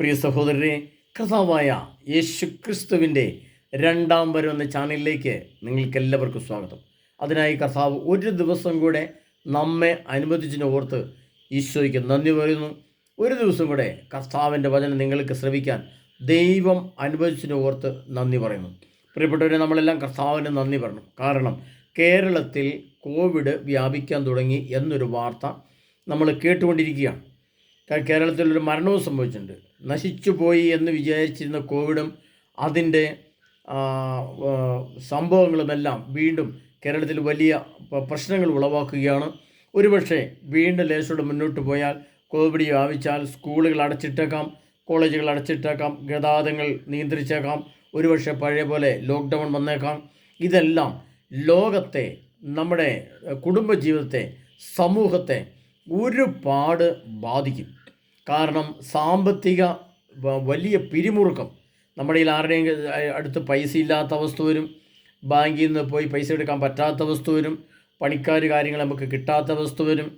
പ്രിയ സഹോദരരെ കർത്താവായ യേശു ക്രിസ്തുവിന്റെ രണ്ടാം വരം എന്ന ചാനലിലേക്ക് നിങ്ങൾക്ക് എല്ലാവർക്കും സ്വാഗതം. അതിനായി കർത്താവ് ഒരു ദിവസം കൂടെ നമ്മെ അനുവദിച്ചിന് ഓർത്ത് ഈശോയ്ക്ക് നന്ദി പറയുന്നു. ഒരു ദിവസം കൂടെ കർത്താവിന്റെ വചനം നിങ്ങൾക്ക് ശ്രവിക്കാൻ ദൈവം അനുവദിച്ചിന് ഓർത്ത് നന്ദി പറയുന്നു. പ്രിയപ്പെട്ടവരെ നമ്മളെല്ലാം കർത്താവിന് നന്ദി പറയണം കാരണം കേരളത്തിൽ കോവിഡ് വ്യാപിക്കാൻ തുടങ്ങി എന്നൊരു വാർത്ത നമ്മൾ കേട്ടുകൊണ്ടിരിക്കുകയാണ്. കേരളത്തിൽ ഒരു മരണവും സംഭവിച്ചിട്ടുണ്ട്. നശിച്ചു പോയി എന്ന് വിചാരിച്ചിരുന്ന കോവിഡും അതിന്റെ സംഭവങ്ങളുമെല്ലാം വീണ്ടും കേരളത്തിൽ വലിയ പ്രശ്നങ്ങൾ ഉളവാക്കുകയാണ്. ഒരുപക്ഷെ വീണ്ടും ലേശോട് മുന്നോട്ട് പോയാൽ കോവിഡ് വ്യാപിച്ചാൽ സ്കൂളുകൾ അടച്ചിട്ടേക്കാം കോളേജുകൾ അടച്ചിട്ടേക്കാം ഗതാഗതങ്ങൾ നിയന്ത്രിച്ചേക്കാം ഒരുപക്ഷെ പഴയ പോലെ ലോക്ക്ഡൗൺ വന്നേക്കാം. ഇതെല്ലാം ലോകത്തെ നമ്മുടെ കുടുംബജീവിതത്തെ സമൂഹത്തെ ഒരുപാട് ബാധിക്കും. കാരണം സാമ്പത്തിക വലിയ പിരിമുറുക്കം. നമ്മുടെ കയ്യിൽ ആരുടെയും അടുത്ത് പൈസ ഇല്ലാത്ത അവസ്ഥ വരും. ബാങ്കിൽ നിന്ന് പോയി പൈസ എടുക്കാൻ പറ്റാത്ത അവസ്ഥ വരും. പണിക്കാർ കാര്യങ്ങൾ നമുക്ക് കിട്ടാത്ത അവസ്ഥ വരും.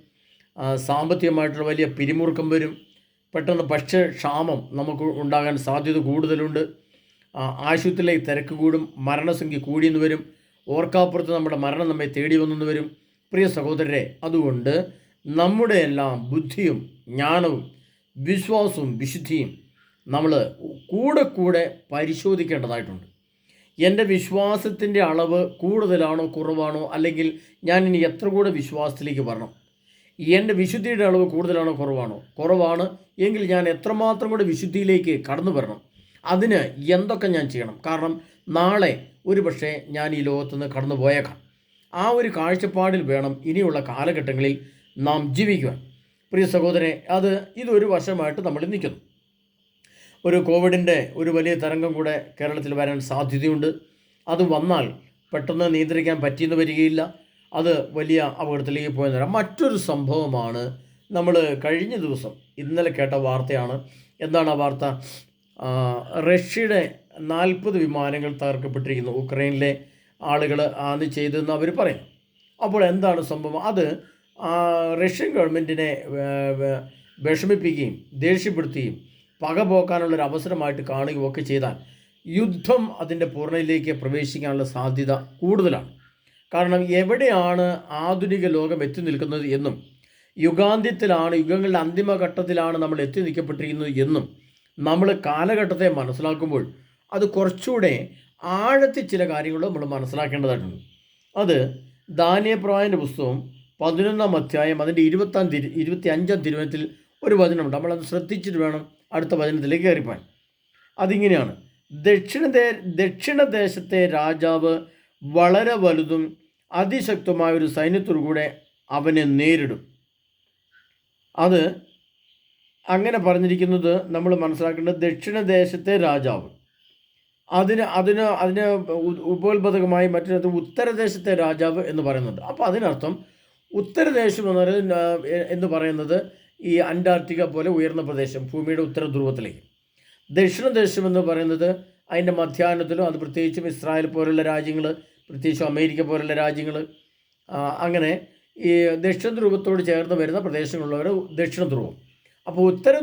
സാമ്പത്തികമായിട്ടുള്ള വലിയ പിരിമുറുക്കം വരും. പെട്ടെന്ന് ഭക്ഷ്യക്ഷാമം നമുക്ക് ഉണ്ടാകാൻ സാധ്യത കൂടുതലുണ്ട്. ആശുപത്രിയിലേക്ക് തിരക്ക് കൂടും. മരണസംഖ്യ കൂടിയെന്ന് വരും. ഓർക്കാപ്പുറത്ത് നമ്മുടെ മരണം നമ്മെ തേടി വന്നെന്ന് വരും. പ്രിയ സഹോദരരെ അതുകൊണ്ട് നമ്മുടെ എല്ലാം ബുദ്ധിയും ജ്ഞാനവും വിശ്വാസവും വിശുദ്ധിയും നമ്മൾ കൂടെ കൂടെ പരിശോധിക്കേണ്ടതായിട്ടുണ്ട്. എന്റെ വിശ്വാസത്തിന്റെ അളവ് കൂടുതലാണോ കുറവാണോ അല്ലെങ്കിൽ ഞാൻ ഇനി എത്ര കൂടെ വിശ്വാസത്തിലേക്ക് വരണം? എന്റെ വിശുദ്ധിയുടെ അളവ് കൂടുതലാണോ കുറവാണോ? കുറവാണ് എങ്കിൽ ഞാൻ എത്രമാത്രം കൂടെ വിശുദ്ധിയിലേക്ക് കടന്നു വരണം? അതിന് എന്തൊക്കെ ഞാൻ ചെയ്യണം? കാരണം നാളെ ഒരു പക്ഷേ ഞാൻ ഈ ലോകത്തുനിന്ന് കടന്നു പോയേക്കാം ആ ഒരു കാഴ്ചപ്പാടിൽ വേണം ഇനിയുള്ള കാലഘട്ടങ്ങളിൽ നാം ജീവിക്കുവാൻ. പ്രിയ സഹോദരനെ അത് ഇതൊരു വശമായിട്ട് നമ്മൾ നിൽക്കുന്നു. ഒരു കോവിഡിന്റെ ഒരു വലിയ തരംഗം കൂടെ കേരളത്തിൽ വരാൻ സാധ്യതയുണ്ട്. അത് വന്നാൽ പെട്ടെന്ന് നിയന്ത്രിക്കാൻ പറ്റിയെന്ന് വരികയില്ല. അത് വലിയ അപകടത്തിലേക്ക് പോയെന്ന് വരാം മറ്റൊരു സംഭവമാണ് നമ്മൾ കഴിഞ്ഞ ദിവസം ഇന്നലെ കേട്ട വാർത്തയാണ്. എന്താണ് ആ വാർത്ത? റഷ്യയുടെ നാൽപ്പത് വിമാനങ്ങൾ തകർക്കപ്പെട്ടിരിക്കുന്നു. ഉക്രൈനിലെ ആളുകൾ ആണ് ചെയ്തതെന്ന് അവർ പറയുന്നു. അപ്പോൾ എന്താണ് സംഭവം? അത് റഷ്യൻ ഗവൺമെന്റിനെ വിഷമിപ്പിക്കുകയും ദേഷ്യപ്പെടുത്തുകയും പക പോക്കാനുള്ളൊരു അവസരമായിട്ട് കാണുകയും ഒക്കെ ചെയ്താൽ യുദ്ധം അതിന്റെ പൂർണയിലേക്ക് പ്രവേശിക്കാനുള്ള സാധ്യത കൂടുതലാണ്. കാരണം എവിടെയാണ് ആധുനിക ലോകം എത്തി നിൽക്കുന്നത് എന്നും യുഗാന്ത്യത്തിലാണ് യുഗങ്ങളുടെ അന്തിമഘട്ടത്തിലാണ് നമ്മൾ എത്തി നിൽക്കപ്പെട്ടിരിക്കുന്നത് എന്നും നമ്മൾ കാലഘട്ടത്തെ മനസ്സിലാക്കുമ്പോൾ അത് കുറച്ചുകൂടെ ആഴത്തിൽ ചില കാര്യങ്ങൾ നമ്മൾ മനസ്സിലാക്കേണ്ടതായിട്ടുണ്ട്. അത് ദാനിയപ്രായന്റെ പുസ്തകം പതിനൊന്നാം അധ്യായം അതിന്റെ ഇരുപത്താം തിരു ഇരുപത്തി അഞ്ചാം തിരുവനത്തിൽ ഒരു വചനമുണ്ട് നമ്മളത് ശ്രദ്ധിച്ചിട്ട് വേണം അടുത്ത വചനത്തിലേക്ക് കയറിപ്പാൻ അതിങ്ങനെയാണ്. ദക്ഷിണ ദേ ദക്ഷിണദേശത്തെ രാജാവ് വളരെ വലുതും അതിശക്തമായ ഒരു സൈന്യത്തോടു കൂടെ അവനെ നേരിടും. അത് അങ്ങനെ പറഞ്ഞിരിക്കുന്നത് നമ്മൾ മനസ്സിലാക്കേണ്ടത് ദക്ഷിണദേശത്തെ രാജാവ്. അതിന് അതിന് അതിന് ഉപോത്ബധകമായി മറ്റൊരു ഉത്തരദേശത്തെ രാജാവ് എന്ന് പറയുന്നുണ്ട്. അപ്പോൾ അതിനർത്ഥം ഉത്തരദേശം എന്ന് പറയുന്നത് എന്ന് പറയുന്നത് ഈ അന്റാർട്ടിക്ക പോലെ ഉയർന്ന പ്രദേശം ഭൂമിയുടെ ഉത്തര ധ്രുവത്തിലേക്ക് ദക്ഷിണദേശം എന്ന് പറയുന്നത് അതിന്റെ മധ്യാഹ്നത്തിലും അത് പ്രത്യേകിച്ചും ഇസ്രായേൽ പോലുള്ള രാജ്യങ്ങൾ പ്രത്യേകിച്ചും അമേരിക്ക പോലുള്ള രാജ്യങ്ങൾ അങ്ങനെ ഈ ദക്ഷിണ ധ്രുവത്തോട് ചേർന്ന് വരുന്ന പ്രദേശങ്ങളുള്ളവർ ദക്ഷിണ ധ്രുവം അപ്പോൾ ഉത്തര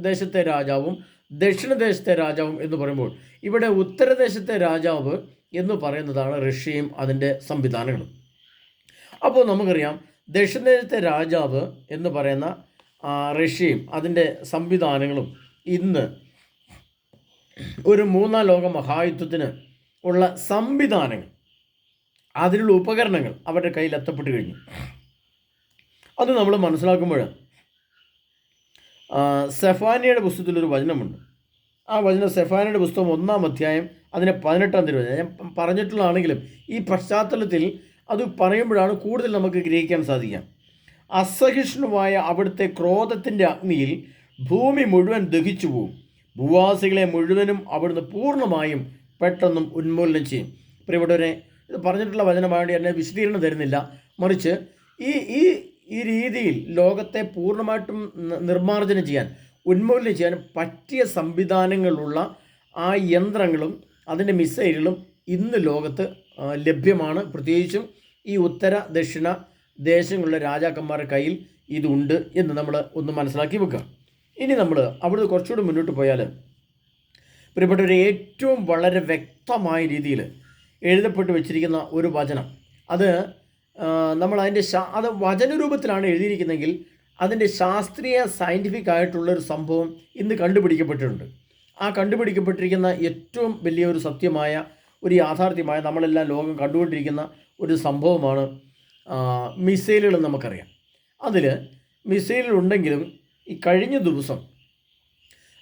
ദേശത്തെ രാജാവും ദക്ഷിണദേശത്തെ രാജാവും എന്ന് പറയുമ്പോൾ ഇവിടെ ഉത്തരദേശത്തെ രാജാവ് എന്ന് പറയുന്നതാണ് റഷ്യയും അതിന്റെ സംവിധാനങ്ങളും. അപ്പോൾ നമുക്കറിയാം ദക്ഷിണദേശത്തെ രാജാവ് എന്ന് പറയുന്ന റഷ്യയും അതിന്റെ സംവിധാനങ്ങളും ഇന്ന് ഒരു മൂന്നാം ലോക മഹായുദ്ധത്തിന് ഉള്ള സംവിധാനങ്ങൾ അതിനുള്ള ഉപകരണങ്ങൾ അവരുടെ കയ്യിൽ എത്തപ്പെട്ട് കഴിഞ്ഞു. അത് നമ്മൾ മനസ്സിലാക്കുമ്പോൾ സെഫാനിയുടെ പുസ്തകത്തിലൊരു വചനമുണ്ട്. ആ വചനം സെഫാനിയുടെ പുസ്തകം ഒന്നാം അധ്യായം അതിനെ പതിനെട്ടാം തീയതി ഞാൻ പറഞ്ഞിട്ടുള്ളതാണെങ്കിലും ഈ പശ്ചാത്തലത്തിൽ അത് പറയുമ്പോഴാണ് കൂടുതൽ നമുക്ക് ഗ്രഹിക്കാൻ സാധിക്കുക. അസഹിഷ്ണുവായ അവിടുത്തെ ക്രോധത്തിന്റെ അഗ്നിയിൽ ഭൂമി മുഴുവൻ ദഹിച്ചു പോവും. ഭൂവാസികളെ മുഴുവനും അവിടുന്ന് പൂർണമായും പെട്ടെന്നും ഉന്മൂലനം ചെയ്യും. പ്രിയപ്പെട്ടവരെ ഇത് പറഞ്ഞിട്ടുള്ള വചനമായിട്ട് എന്നെ വിശദീകരണം തരുന്നില്ല. മറിച്ച് ഈ ഈ ഈ രീതിയിൽ ലോകത്തെ പൂർണമായിട്ടും നിർമ്മാർജനം ചെയ്യാൻ ഉന്മൂലനം ചെയ്യാൻ പറ്റിയ സംവിധാനങ്ങളുള്ള ആ യന്ത്രങ്ങളും അതിന്റെ മിസൈലുകളും ഇന്ന് ലോകത്ത് ലഭ്യമാണ്. പ്രത്യേകിച്ചും ഈ ഉത്തര ദക്ഷിണ ദേശങ്ങളിലെ രാജാക്കന്മാരുടെ കയ്യിൽ ഇതുണ്ട് എന്ന് നമ്മൾ ഒന്ന് മനസ്സിലാക്കി വെക്കുക. ഇനി നമ്മൾ അവിടുന്ന് കുറച്ചുകൂടി മുന്നോട്ട് പോയാൽ പ്രിയപ്പെട്ടവർ ഏറ്റവും വളരെ വ്യക്തമായ രീതിയിൽ എഴുതപ്പെട്ട് വെച്ചിരിക്കുന്ന ഒരു വചനം. അത് നമ്മൾ അതിന്റെ അത് വചനരൂപത്തിലാണ് എഴുതിയിരിക്കുന്നതെങ്കിൽ അതിന്റെ ശാസ്ത്രീയ സയന്റിഫിക് ആയിട്ടുള്ളൊരു സംഭവം ഇന്ന് കണ്ടുപിടിക്കപ്പെട്ടിട്ടുണ്ട്. ആ കണ്ടുപിടിക്കപ്പെട്ടിരിക്കുന്ന ഏറ്റവും വലിയൊരു സത്യമായ ഒരു യാഥാർത്ഥ്യമായ നമ്മളെല്ലാം ലോകം കണ്ടുകൊണ്ടിരിക്കുന്ന ഒരു സംഭവമാണ് മിസൈലുകൾ നമുക്കറിയാം. അതിൽ മിസൈലുകൾ ഉണ്ടെങ്കിലും ഈ കഴിഞ്ഞ ദിവസം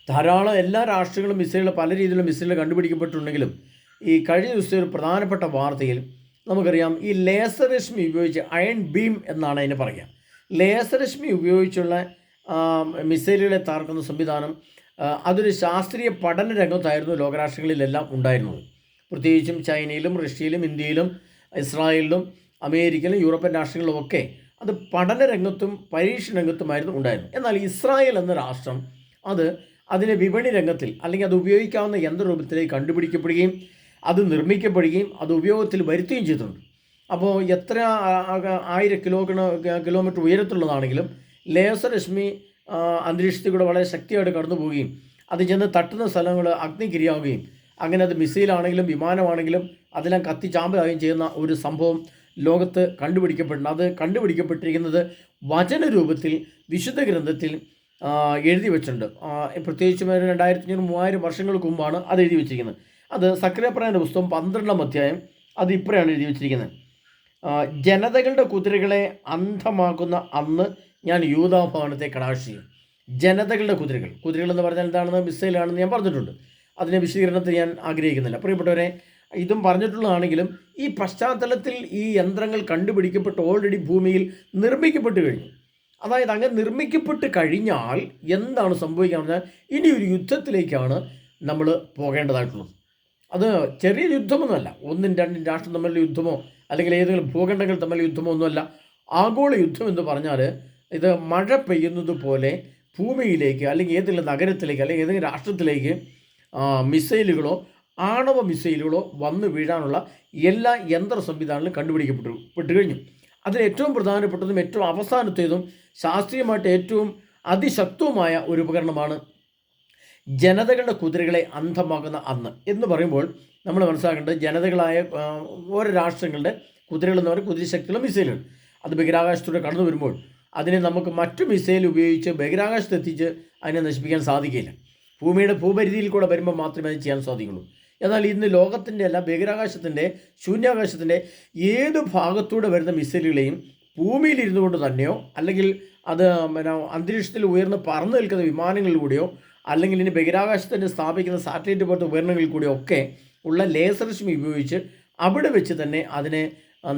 ധാരാളം എല്ലാ രാഷ്ട്രങ്ങളും മിസൈലുകൾ പല രീതിയിലുള്ള മിസൈലുകൾ കണ്ടുപിടിക്കപ്പെട്ടിട്ടുണ്ടെങ്കിലും ഈ കഴിഞ്ഞ ദിവസത്തെ ഒരു പ്രധാനപ്പെട്ട വാർത്തയിൽ നമുക്കറിയാം ഈ ലേസർ രശ്മി ഉപയോഗിച്ച് അയൺ ബീം എന്നാണ് അതിന് പറയുക. ലേസർ രശ്മി ഉപയോഗിച്ചുള്ള മിസൈലുകളെ തകർക്കുന്ന സംവിധാനം അതൊരു ശാസ്ത്രീയ പഠന രംഗത്തായിരുന്നു ലോകരാഷ്ട്രങ്ങളിലെല്ലാം ഉണ്ടായിരുന്നത്. പ്രത്യേകിച്ചും ചൈനയിലും റഷ്യയിലും ഇന്ത്യയിലും ഇസ്രായേലിലും അമേരിക്കയിലും യൂറോപ്യൻ രാഷ്ട്രങ്ങളിലും ഒക്കെ അത് പഠന രംഗത്തും പരീക്ഷ രംഗത്തുമായിരുന്നു ഉണ്ടായിരുന്നു എന്നാൽ ഇസ്രായേൽ എന്ന രാഷ്ട്രം അത് അതിനെ വിപണി രംഗത്തിൽ അല്ലെങ്കിൽ അത് ഉപയോഗിക്കാവുന്ന യന്ത്രരൂപത്തിലേക്ക് കണ്ടുപിടിക്കപ്പെടുകയും അത് നിർമ്മിക്കപ്പെടുകയും അത് ഉപയോഗത്തിൽ വരുത്തുകയും ചെയ്തിട്ടുണ്ട്. അപ്പോൾ എത്ര ആയിരം കിലോ കിലോമീറ്റർ ഉയരത്തുള്ളതാണെങ്കിലും ലേസർ രശ്മി അന്തരീക്ഷത്തിൽ കൂടെ വളരെ ശക്തിയായിട്ട് കടന്നു പോവുകയും അത് ചെന്ന് തട്ടുന്ന സ്ഥലങ്ങൾ അഗ്നിക്കിരയാവുകയും അങ്ങനെ അത് മിസൈലാണെങ്കിലും വിമാനമാണെങ്കിലും അതെല്ലാം കത്തി ചാമ്പലാകുകയും ചെയ്യുന്ന ഒരു സംഭവം ലോകത്ത് കണ്ടുപിടിക്കപ്പെടുന്നു. അത് കണ്ടുപിടിക്കപ്പെട്ടിരിക്കുന്നത് വചനരൂപത്തിൽ വിശുദ്ധ ഗ്രന്ഥത്തിൽ എഴുതി വെച്ചിട്ടുണ്ട്. പ്രത്യേകിച്ചും രണ്ടായിരത്തി അഞ്ഞൂറ് മൂവായിരം വർഷങ്ങൾക്ക് മുമ്പാണ് അത് എഴുതി വെച്ചിരിക്കുന്നത്. അത് സക്രിയപ്രായന്റെ പുസ്തകം പന്ത്രണ്ടാം അധ്യായം അത് ഇപ്പോഴാണ് എഴുതി വെച്ചിരിക്കുന്നത്. ജനതകളുടെ കുതിരകളെ അന്ധമാക്കുന്ന അന്ന് ഞാൻ യൂതാഭവനത്തെ കടാക്ഷിയും ജനതകളുടെ കുതിരകൾ. കുതിരകൾ എന്ന് പറഞ്ഞാൽ എന്താണെന്ന് മിസൈലാണെന്ന് ഞാൻ പറഞ്ഞിട്ടുണ്ട്. അതിനെ വിശദീകരണത്തിൽ ഞാൻ ആഗ്രഹിക്കുന്നില്ല. പ്രിയപ്പെട്ടവരെ ഇതും പറഞ്ഞിട്ടുള്ളതാണെങ്കിലും ഈ പശ്ചാത്തലത്തിൽ ഈ യന്ത്രങ്ങൾ കണ്ടുപിടിക്കപ്പെട്ട് ഓൾറെഡി ഭൂമിയിൽ നിർമ്മിക്കപ്പെട്ട് കഴിഞ്ഞു. അതായത് അങ്ങനെ നിർമ്മിക്കപ്പെട്ട് കഴിഞ്ഞാൽ എന്താണ് സംഭവിക്കുക പറഞ്ഞാൽ ഇനി ഒരു യുദ്ധത്തിലേക്കാണ് നമ്മൾ പോകേണ്ടതായിട്ടുള്ളത്. അത് ചെറിയ യുദ്ധമൊന്നുമല്ല. ഒന്നും രണ്ടും രാഷ്ട്രം തമ്മിലുള്ള യുദ്ധമോ അല്ലെങ്കിൽ ഏതെങ്കിലും ഭൂഖണ്ഡങ്ങൾ തമ്മിലുള്ള യുദ്ധമോ ഒന്നുമല്ല. ആഗോള യുദ്ധം എന്ന് പറഞ്ഞാൽ ഇത് മഴ പെയ്യുന്നത് പോലെ ഭൂമിയിലേക്ക് അല്ലെങ്കിൽ ഏതെങ്കിലും നഗരത്തിലേക്ക് അല്ലെങ്കിൽ ഏതെങ്കിലും രാഷ്ട്രത്തിലേക്ക് മിസൈലുകളോ ആണവ മിസൈലുകളോ വന്ന് വീഴാനുള്ള എല്ലാ യന്ത്ര സംവിധാനങ്ങളും കണ്ടുപിടിക്കപ്പെട്ടു പെട്ട് കഴിഞ്ഞു. അതിൽ ഏറ്റവും പ്രധാനപ്പെട്ടതും ഏറ്റവും അവസാനത്തേതും ശാസ്ത്രീയമായിട്ട് ഏറ്റവും അതിശക്തവുമായ ഒരു ഉപകരണമാണ് ജനതകളുടെ കുതിരകളെ അന്ധമാകുന്ന അന്ന് എന്ന് പറയുമ്പോൾ നമ്മൾ മനസ്സിലാക്കേണ്ടത് ജനതകളായ ഓരോ രാഷ്ട്രങ്ങളുടെ കുതിരകൾ എന്ന് പറയുന്നത് കുതിരശക്തിയുള്ള മിസൈലുകൾ. അത് ബഹിരാകാശത്തൂടെ കടന്നു വരുമ്പോൾ അതിനെ നമുക്ക് മറ്റു മിസൈൽ ഉപയോഗിച്ച് ബഹിരാകാശത്ത് എത്തിച്ച് അതിനെ നശിപ്പിക്കാൻ സാധിക്കില്ല ഭൂമിയുടെ ഭൂപരിധിയിൽ കൂടെ വരുമ്പോൾ മാത്രമേ അത് ചെയ്യാൻ സാധിക്കുള്ളൂ. എന്നാൽ ഇന്ന് ലോകത്തിന്റെ അല്ല ബഹിരാകാശത്തിന്റെ ശൂന്യാകാശത്തിന്റെ ഏത് ഭാഗത്തൂടെ വരുന്ന മിസൈലുകളെയും ഭൂമിയിലിരുന്നു കൊണ്ട് തന്നെയോ അല്ലെങ്കിൽ അത് പിന്നെ അന്തരീക്ഷത്തിൽ ഉയർന്ന് പറന്നു നിൽക്കുന്ന വിമാനങ്ങളിലൂടെയോ അല്ലെങ്കിൽ ഇനി ബഹിരാകാശത്തിന് സ്ഥാപിക്കുന്ന സാറ്റലൈറ്റ് പോലത്തെ ഉപകരണങ്ങളിൽ കൂടെയോ ഒക്കെ ഉള്ള ലേസർ ഷിമി ഉപയോഗിച്ച് അവിടെ വെച്ച് തന്നെ അതിനെ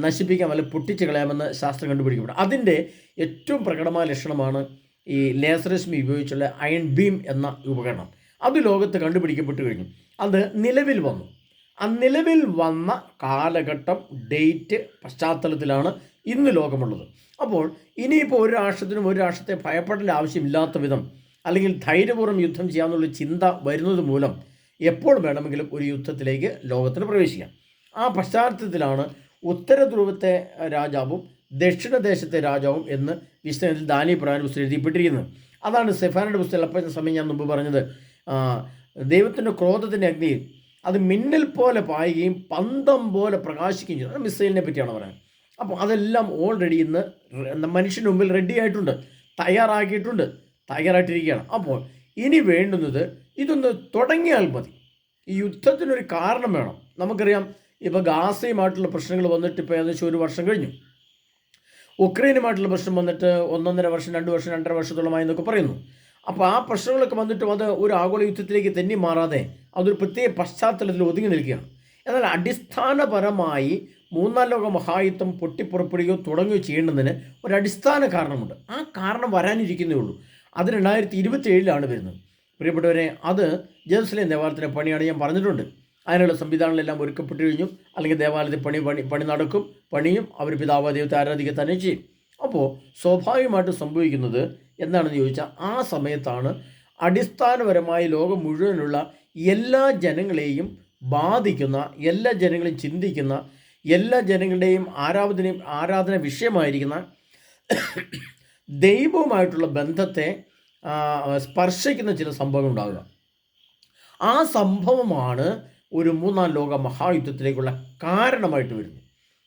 നശിപ്പിക്കാം അല്ലെങ്കിൽ പൊട്ടിച്ച് കളയാമെന്ന് ശാസ്ത്രം കണ്ടുപിടിക്കപ്പെടും. അതിന്റെ ഏറ്റവും പ്രകടമായ ലക്ഷണമാണ് ഈ ലേസർ രശ്മി ഉപയോഗിച്ചുള്ള അയൺ ബീം എന്ന ഉപകരണം. അത് ലോകത്ത് കണ്ടുപിടിക്കപ്പെട്ട് കഴിഞ്ഞു. അത് നിലവിൽ വന്നു. ആ നിലവിൽ വന്ന കാലഘട്ടം ഡേറ്റ് പശ്ചാത്തലത്തിലാണ് ഇന്ന് ലോകമുള്ളത്. അപ്പോൾ ഇനിയിപ്പോൾ ഒരു രാഷ്ട്രത്തിനും ഒരു രാഷ്ട്രത്തെ ഭയപ്പെടേണ്ട ആവശ്യമില്ലാത്ത വിധം അല്ലെങ്കിൽ ധൈര്യപൂർവം യുദ്ധം ചെയ്യാമെന്നുള്ള ചിന്ത വരുന്നത് മൂലം എപ്പോൾ വേണമെങ്കിലും ഒരു യുദ്ധത്തിലേക്ക് ലോകത്തിന് പ്രവേശിക്കാം. ആ പശ്ചാത്തലത്തിലാണ് ഉത്തര ധ്രുവത്തെ രാജാവും ദക്ഷിണദേശത്തെ രാജാവും എന്ന് വിശ്വനത്തിൽ ദാനി പ്രാൻ പുസ്തകം എഴുതിപ്പെട്ടിരിക്കുന്നത് അതാണ് സെഫാനയുടെ പുസ്തകം അപ്പം സമയം ഞാൻ മുമ്പ് പറഞ്ഞത്. ദൈവത്തിന്റെ ക്രോധത്തിന്റെ അഗ്നിയിൽ അത് മിന്നൽ പോലെ പായുകയും പന്തം പോലെ പ്രകാശിക്കുകയും ചെയ്യുന്നത് മിസൈലിനെ പറ്റിയാണ് പറയുന്നത്. അപ്പോൾ അതെല്ലാം ഓൾറെഡി ഇന്ന് മനുഷ്യന്റെ മുമ്പിൽ റെഡി ആയിട്ടുണ്ട്. തയ്യാറാക്കിയിട്ടുണ്ട്. തയ്യാറായിട്ടിരിക്കുകയാണ്. അപ്പോൾ ഇനി വേണ്ടുന്നത് ഇതൊന്ന് തുടങ്ങിയാൽ മതി. ഈ യുദ്ധത്തിനൊരു കാരണം വേണം. നമുക്കറിയാം ഇപ്പോൾ ഗാസയുമായിട്ടുള്ള പ്രശ്നങ്ങൾ വന്നിട്ട് ഇപ്പോൾ ഏകദേശം ഒരു വർഷം കഴിഞ്ഞു. ഉക്രൈനുമായിട്ടുള്ള പ്രശ്നം വന്നിട്ട് ഒന്നൊന്നര വർഷം രണ്ട് വർഷം രണ്ടര വർഷത്തോളമായി എന്നൊക്കെ പറയുന്നു. അപ്പോൾ ആ പ്രശ്നങ്ങളൊക്കെ വന്നിട്ടും അത് ഒരു ആഗോള യുദ്ധത്തിലേക്ക് തന്നെ മാറാതെ അതൊരു പ്രത്യേക പശ്ചാത്തലത്തിൽ ഒതുങ്ങി നിൽക്കുകയാണ്. എന്നാൽ അടിസ്ഥാനപരമായി മൂന്നാം ലോക മഹായുദ്ധം പൊട്ടിപ്പുറപ്പെടുകയോ തുടങ്ങുകയോ ചെയ്യേണ്ടതിന് ഒരു അടിസ്ഥാന കാരണമുണ്ട്. ആ കാരണം വരാനിരിക്കുന്നേ ഉള്ളൂ. അത് രണ്ടായിരത്തി ഇരുപത്തി ഏഴിലാണ് വരുന്നത്. പ്രിയപ്പെട്ടവരെ അത് ജെറുസലേം ദേവാലയത്തിന്റെ പണിയാണ് ഞാൻ പറഞ്ഞിട്ടുണ്ട്. അതിനുള്ള സംവിധാനങ്ങളെല്ലാം ഒരുക്കപ്പെട്ടു കഴിഞ്ഞു. അല്ലെങ്കിൽ ദേവാലയത്തിൽ പണി പണി പണി നടക്കും. പണിയും അവർ പിതാവ് ദൈവത്തെ ആരാധിക്കുക തന്നെ ചെയ്യും. അപ്പോൾ സ്വാഭാവികമായിട്ട് സംഭവിക്കുന്നത് എന്താണെന്ന് ചോദിച്ചാൽ ആ സമയത്താണ് അടിസ്ഥാനപരമായി ലോകം മുഴുവനുള്ള എല്ലാ ജനങ്ങളെയും ബാധിക്കുന്ന എല്ലാ ജനങ്ങളെയും ചിന്തിക്കുന്ന എല്ലാ ജനങ്ങളുടെയും ആരാധനയും ആരാധന വിഷയമായിരിക്കുന്ന ദൈവവുമായിട്ടുള്ള ബന്ധത്തെ സ്പർശിക്കുന്ന ചില സംഭവങ്ങൾ ഉണ്ടാകുക ആ സംഭവമാണ് ഒരു മൂന്നാം ലോക മഹായുദ്ധത്തിലേക്കുള്ള കാരണമായിട്ട് വരുന്നു.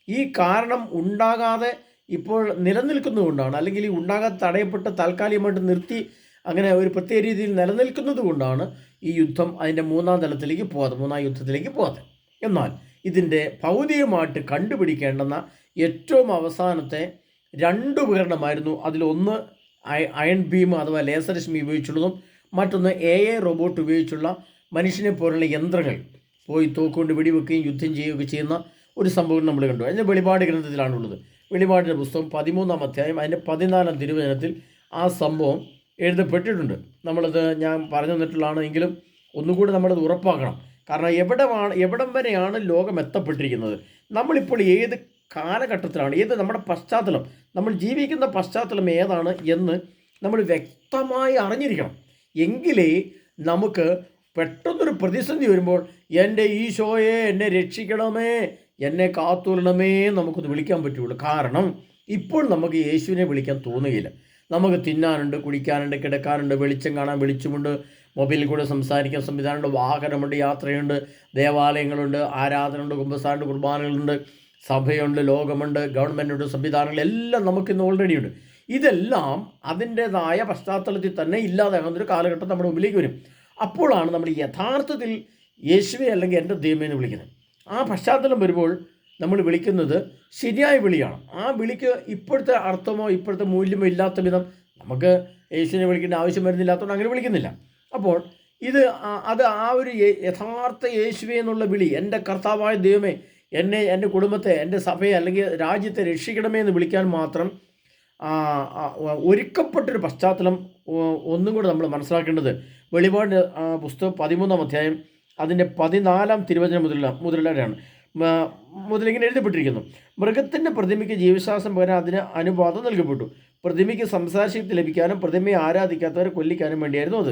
ഈ കാരണം ഉണ്ടാകാതെ ഇപ്പോൾ നിലനിൽക്കുന്നതുകൊണ്ടാണ് അല്ലെങ്കിൽ ഈ ഉണ്ടാകാതെ തടയപ്പെട്ട് താൽക്കാലികമായിട്ട് നിർത്തി അങ്ങനെ ഒരു പ്രത്യേക രീതിയിൽ നിലനിൽക്കുന്നത് കൊണ്ടാണ് ഈ യുദ്ധം അതിന്റെ മൂന്നാം തലത്തിലേക്ക് പോകാതെ മൂന്നാം യുദ്ധത്തിലേക്ക് പോകാതെ. എന്നാൽ ഇതിന്റെ ഭൗതികമായിട്ട് കണ്ടുപിടിക്കേണ്ടുന്ന ഏറ്റവും അവസാനത്തെ രണ്ട് ഉപകരണമായിരുന്നു അതിലൊന്ന് അയ- അയൺ ബീം അഥവാ ലേസർ രശ്മി ഉപയോഗിച്ചുള്ളതും മറ്റൊന്ന് എ എ റോബോട്ട് ഉപയോഗിച്ചുള്ള മനുഷ്യനെ പോലുള്ള യന്ത്രങ്ങൾ. പോയി തോക്കുകൊണ്ട് വെടിവെക്കുകയും യുദ്ധം ചെയ്യുകയൊക്കെ ചെയ്യുന്ന ഒരു സംഭവം നമ്മൾ കണ്ടു. അതിന്റെ വെളിപാട് ഗ്രന്ഥത്തിലാണുള്ളത് വെളിപാടിന്റെ പുസ്തകം പതിമൂന്നാം അധ്യായം അതിന്റെ പതിനാലാം തിരുവചനത്തിൽ ആ സംഭവം എഴുതപ്പെട്ടിട്ടുണ്ട്. നമ്മളത് ഞാൻ പറഞ്ഞു തന്നിട്ടുള്ളതാണ് എങ്കിലും ഒന്നുകൂടി നമ്മളത് ഉറപ്പാക്കണം. കാരണം എവിടെയാണ് എവിടം വരെയാണ് ലോകം എത്തപ്പെട്ടിരിക്കുന്നത്? നമ്മളിപ്പോൾ ഏത് കാലഘട്ടത്തിലാണ് ഏത് നമ്മുടെ പശ്ചാത്തലം നമ്മൾ ജീവിക്കുന്ന പശ്ചാത്തലം ഏതാണ് എന്ന് നമ്മൾ വ്യക്തമായി അറിഞ്ഞിരിക്കണം. എങ്കിലേ നമുക്ക് പെട്ടെന്നൊരു പ്രതിസന്ധി വരുമ്പോൾ എന്റെ ഈശോയെ എന്നെ രക്ഷിക്കണമേ എന്നെ കാത്തുകൊള്ളണമേ നമുക്കൊന്ന് വിളിക്കാൻ പറ്റുള്ളൂ. കാരണം ഇപ്പോൾ നമുക്ക് യേശുവിനെ വിളിക്കാൻ തോന്നുകയില്ല. നമുക്ക് തിന്നാനുണ്ട് കുടിക്കാനുണ്ട് കിടക്കാനുണ്ട് വെളിച്ചം കാണാൻ വെളിച്ചമുണ്ട് മൊബൈലിൽ കൂടെ സംസാരിക്കാൻ സംവിധാനമുണ്ട് വാഹനമുണ്ട് യാത്രയുണ്ട് ദേവാലയങ്ങളുണ്ട് ആരാധനയുണ്ട് കുമ്പസാരുണ്ട് കുർബാനകളുണ്ട് സഭയുണ്ട് ലോകമുണ്ട് ഗവൺമെന്റുണ്ട് സംവിധാനങ്ങൾ എല്ലാം നമുക്കിന്ന് ഓൾറെഡി ഉണ്ട്. ഇതെല്ലാം അതിന്റേതായ പശ്ചാത്തലത്തിൽ തന്നെ ഇല്ലാതാകുന്നൊരു കാലഘട്ടം നമ്മുടെ മുമ്പിലേക്ക് വരും. അപ്പോഴാണ് നമ്മൾ യഥാർത്ഥത്തിൽ യേശുവെ അല്ലെങ്കിൽ എന്റെ ദൈവമേനെ വിളിക്കുന്നത്. ആ പശ്ചാത്തലം വരുമ്പോൾ നമ്മൾ വിളിക്കുന്നത് ശരിയായ വിളിയാണ്. ആ വിളിക്ക് ഇപ്പോഴത്തെ അർത്ഥമോ ഇപ്പോഴത്തെ മൂല്യമോ ഇല്ലാത്ത വിധം നമുക്ക് യേശുവിനെ വിളിക്കേണ്ട ആവശ്യം വരുന്നില്ലാത്തതുകൊണ്ട് അങ്ങനെ വിളിക്കുന്നില്ല. അപ്പോൾ ഇത് അത് ആ ഒരു യഥാർത്ഥ യേശുവേ എന്നുള്ള വിളി എന്റെ കർത്താവായ ദൈവമേ എന്നെ എന്റെ കുടുംബത്തെ എന്റെ സഭയെ അല്ലെങ്കിൽ രാജ്യത്തെ രക്ഷിക്കണമേ എന്ന് വിളിക്കാൻ മാത്രം ഒരുക്കപ്പെട്ടൊരു പശ്ചാത്തലം ഒന്നും കൂടെ നമ്മൾ മനസ്സിലാക്കേണ്ടത് വെളിപാട് പുസ്തകം പതിമൂന്നാം അധ്യായം അതിന്റെ പതിനാലാം തിരുവചനം മുതലുള്ള മുതലുള്ളവരാണ് മ- മുതലിങ്ങനെ എഴുതപ്പെട്ടിരിക്കുന്നു. മൃഗത്തിന്റെ പ്രതിമയ്ക്ക് ജീവശ്വാസം പകരം അതിന് അനുവാദം നൽകപ്പെട്ടു. പ്രതിമയ്ക്ക് സംസാരശക്തി ലഭിക്കാനും പ്രതിമയെ ആരാധിക്കാത്തവരെ കൊല്ലിക്കാനും വേണ്ടിയായിരുന്നു അത്.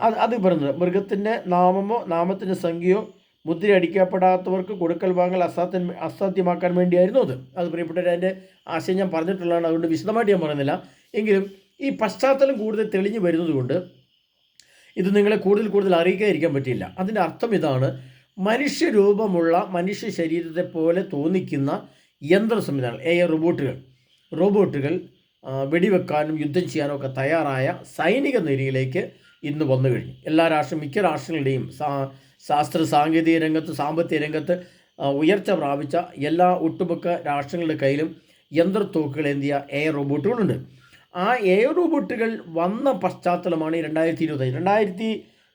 അത് അത് പറഞ്ഞത് മൃഗത്തിന്റെ നാമമോ നാമത്തിന്റെ സംഖ്യയോ മുദ്ര അടിക്കപ്പെടാത്തവർക്ക് കൊടുക്കൽ വാങ്ങൽ അസാധ്യ അസാധ്യമാക്കാൻ വേണ്ടിയായിരുന്നു അത്. അത് പ്രിയപ്പെട്ടവർ അതിന്റെ ആശയം ഞാൻ പറഞ്ഞിട്ടുള്ളതാണ് അതുകൊണ്ട് വിശദമായിട്ട് ഞാൻ പറയുന്നില്ല. എങ്കിലും ഈ പശ്ചാത്തലം കൂടുതൽ തെളിഞ്ഞു വരുന്നതുകൊണ്ട് ഇത് നിങ്ങളെ കൂടുതൽ കൂടുതൽ അറിയിക്കാതിരിക്കാൻ പറ്റില്ല അതിന്റെ അർത്ഥം ഇതാണ് മനുഷ്യരൂപമുള്ള മനുഷ്യ ശരീരത്തെ പോലെ തോന്നിക്കുന്ന യന്ത്ര സംവിധാനങ്ങൾ എ റോബോട്ടുകൾ. റോബോട്ടുകൾ വെടിവെക്കാനും യുദ്ധം ചെയ്യാനും ഒക്കെ തയ്യാറായ സൈനിക നിരയിലേക്ക് ഇന്ന് വന്നു കഴിഞ്ഞു. എല്ലാ രാഷ്ട്രം മിക്ക രാഷ്ട്രങ്ങളുടെയും ശാസ്ത്ര സാങ്കേതിക രംഗത്ത് സാമ്പത്തിക രംഗത്ത് ഉയർച്ച പ്രാപിച്ച എല്ലാ ഒട്ടുമിക്ക രാഷ്ട്രങ്ങളുടെ കയ്യിലും യന്ത്രത്തോക്കുകൾ എന്തിയ എയർ റോബോട്ടുകളുണ്ട്. ആ എയറോബോട്ടുകൾ റോബോട്ടുകൾ വന്ന പശ്ചാത്തലമാണ് രണ്ടായിരത്തി ഇരുപത് രണ്ടായിരത്തി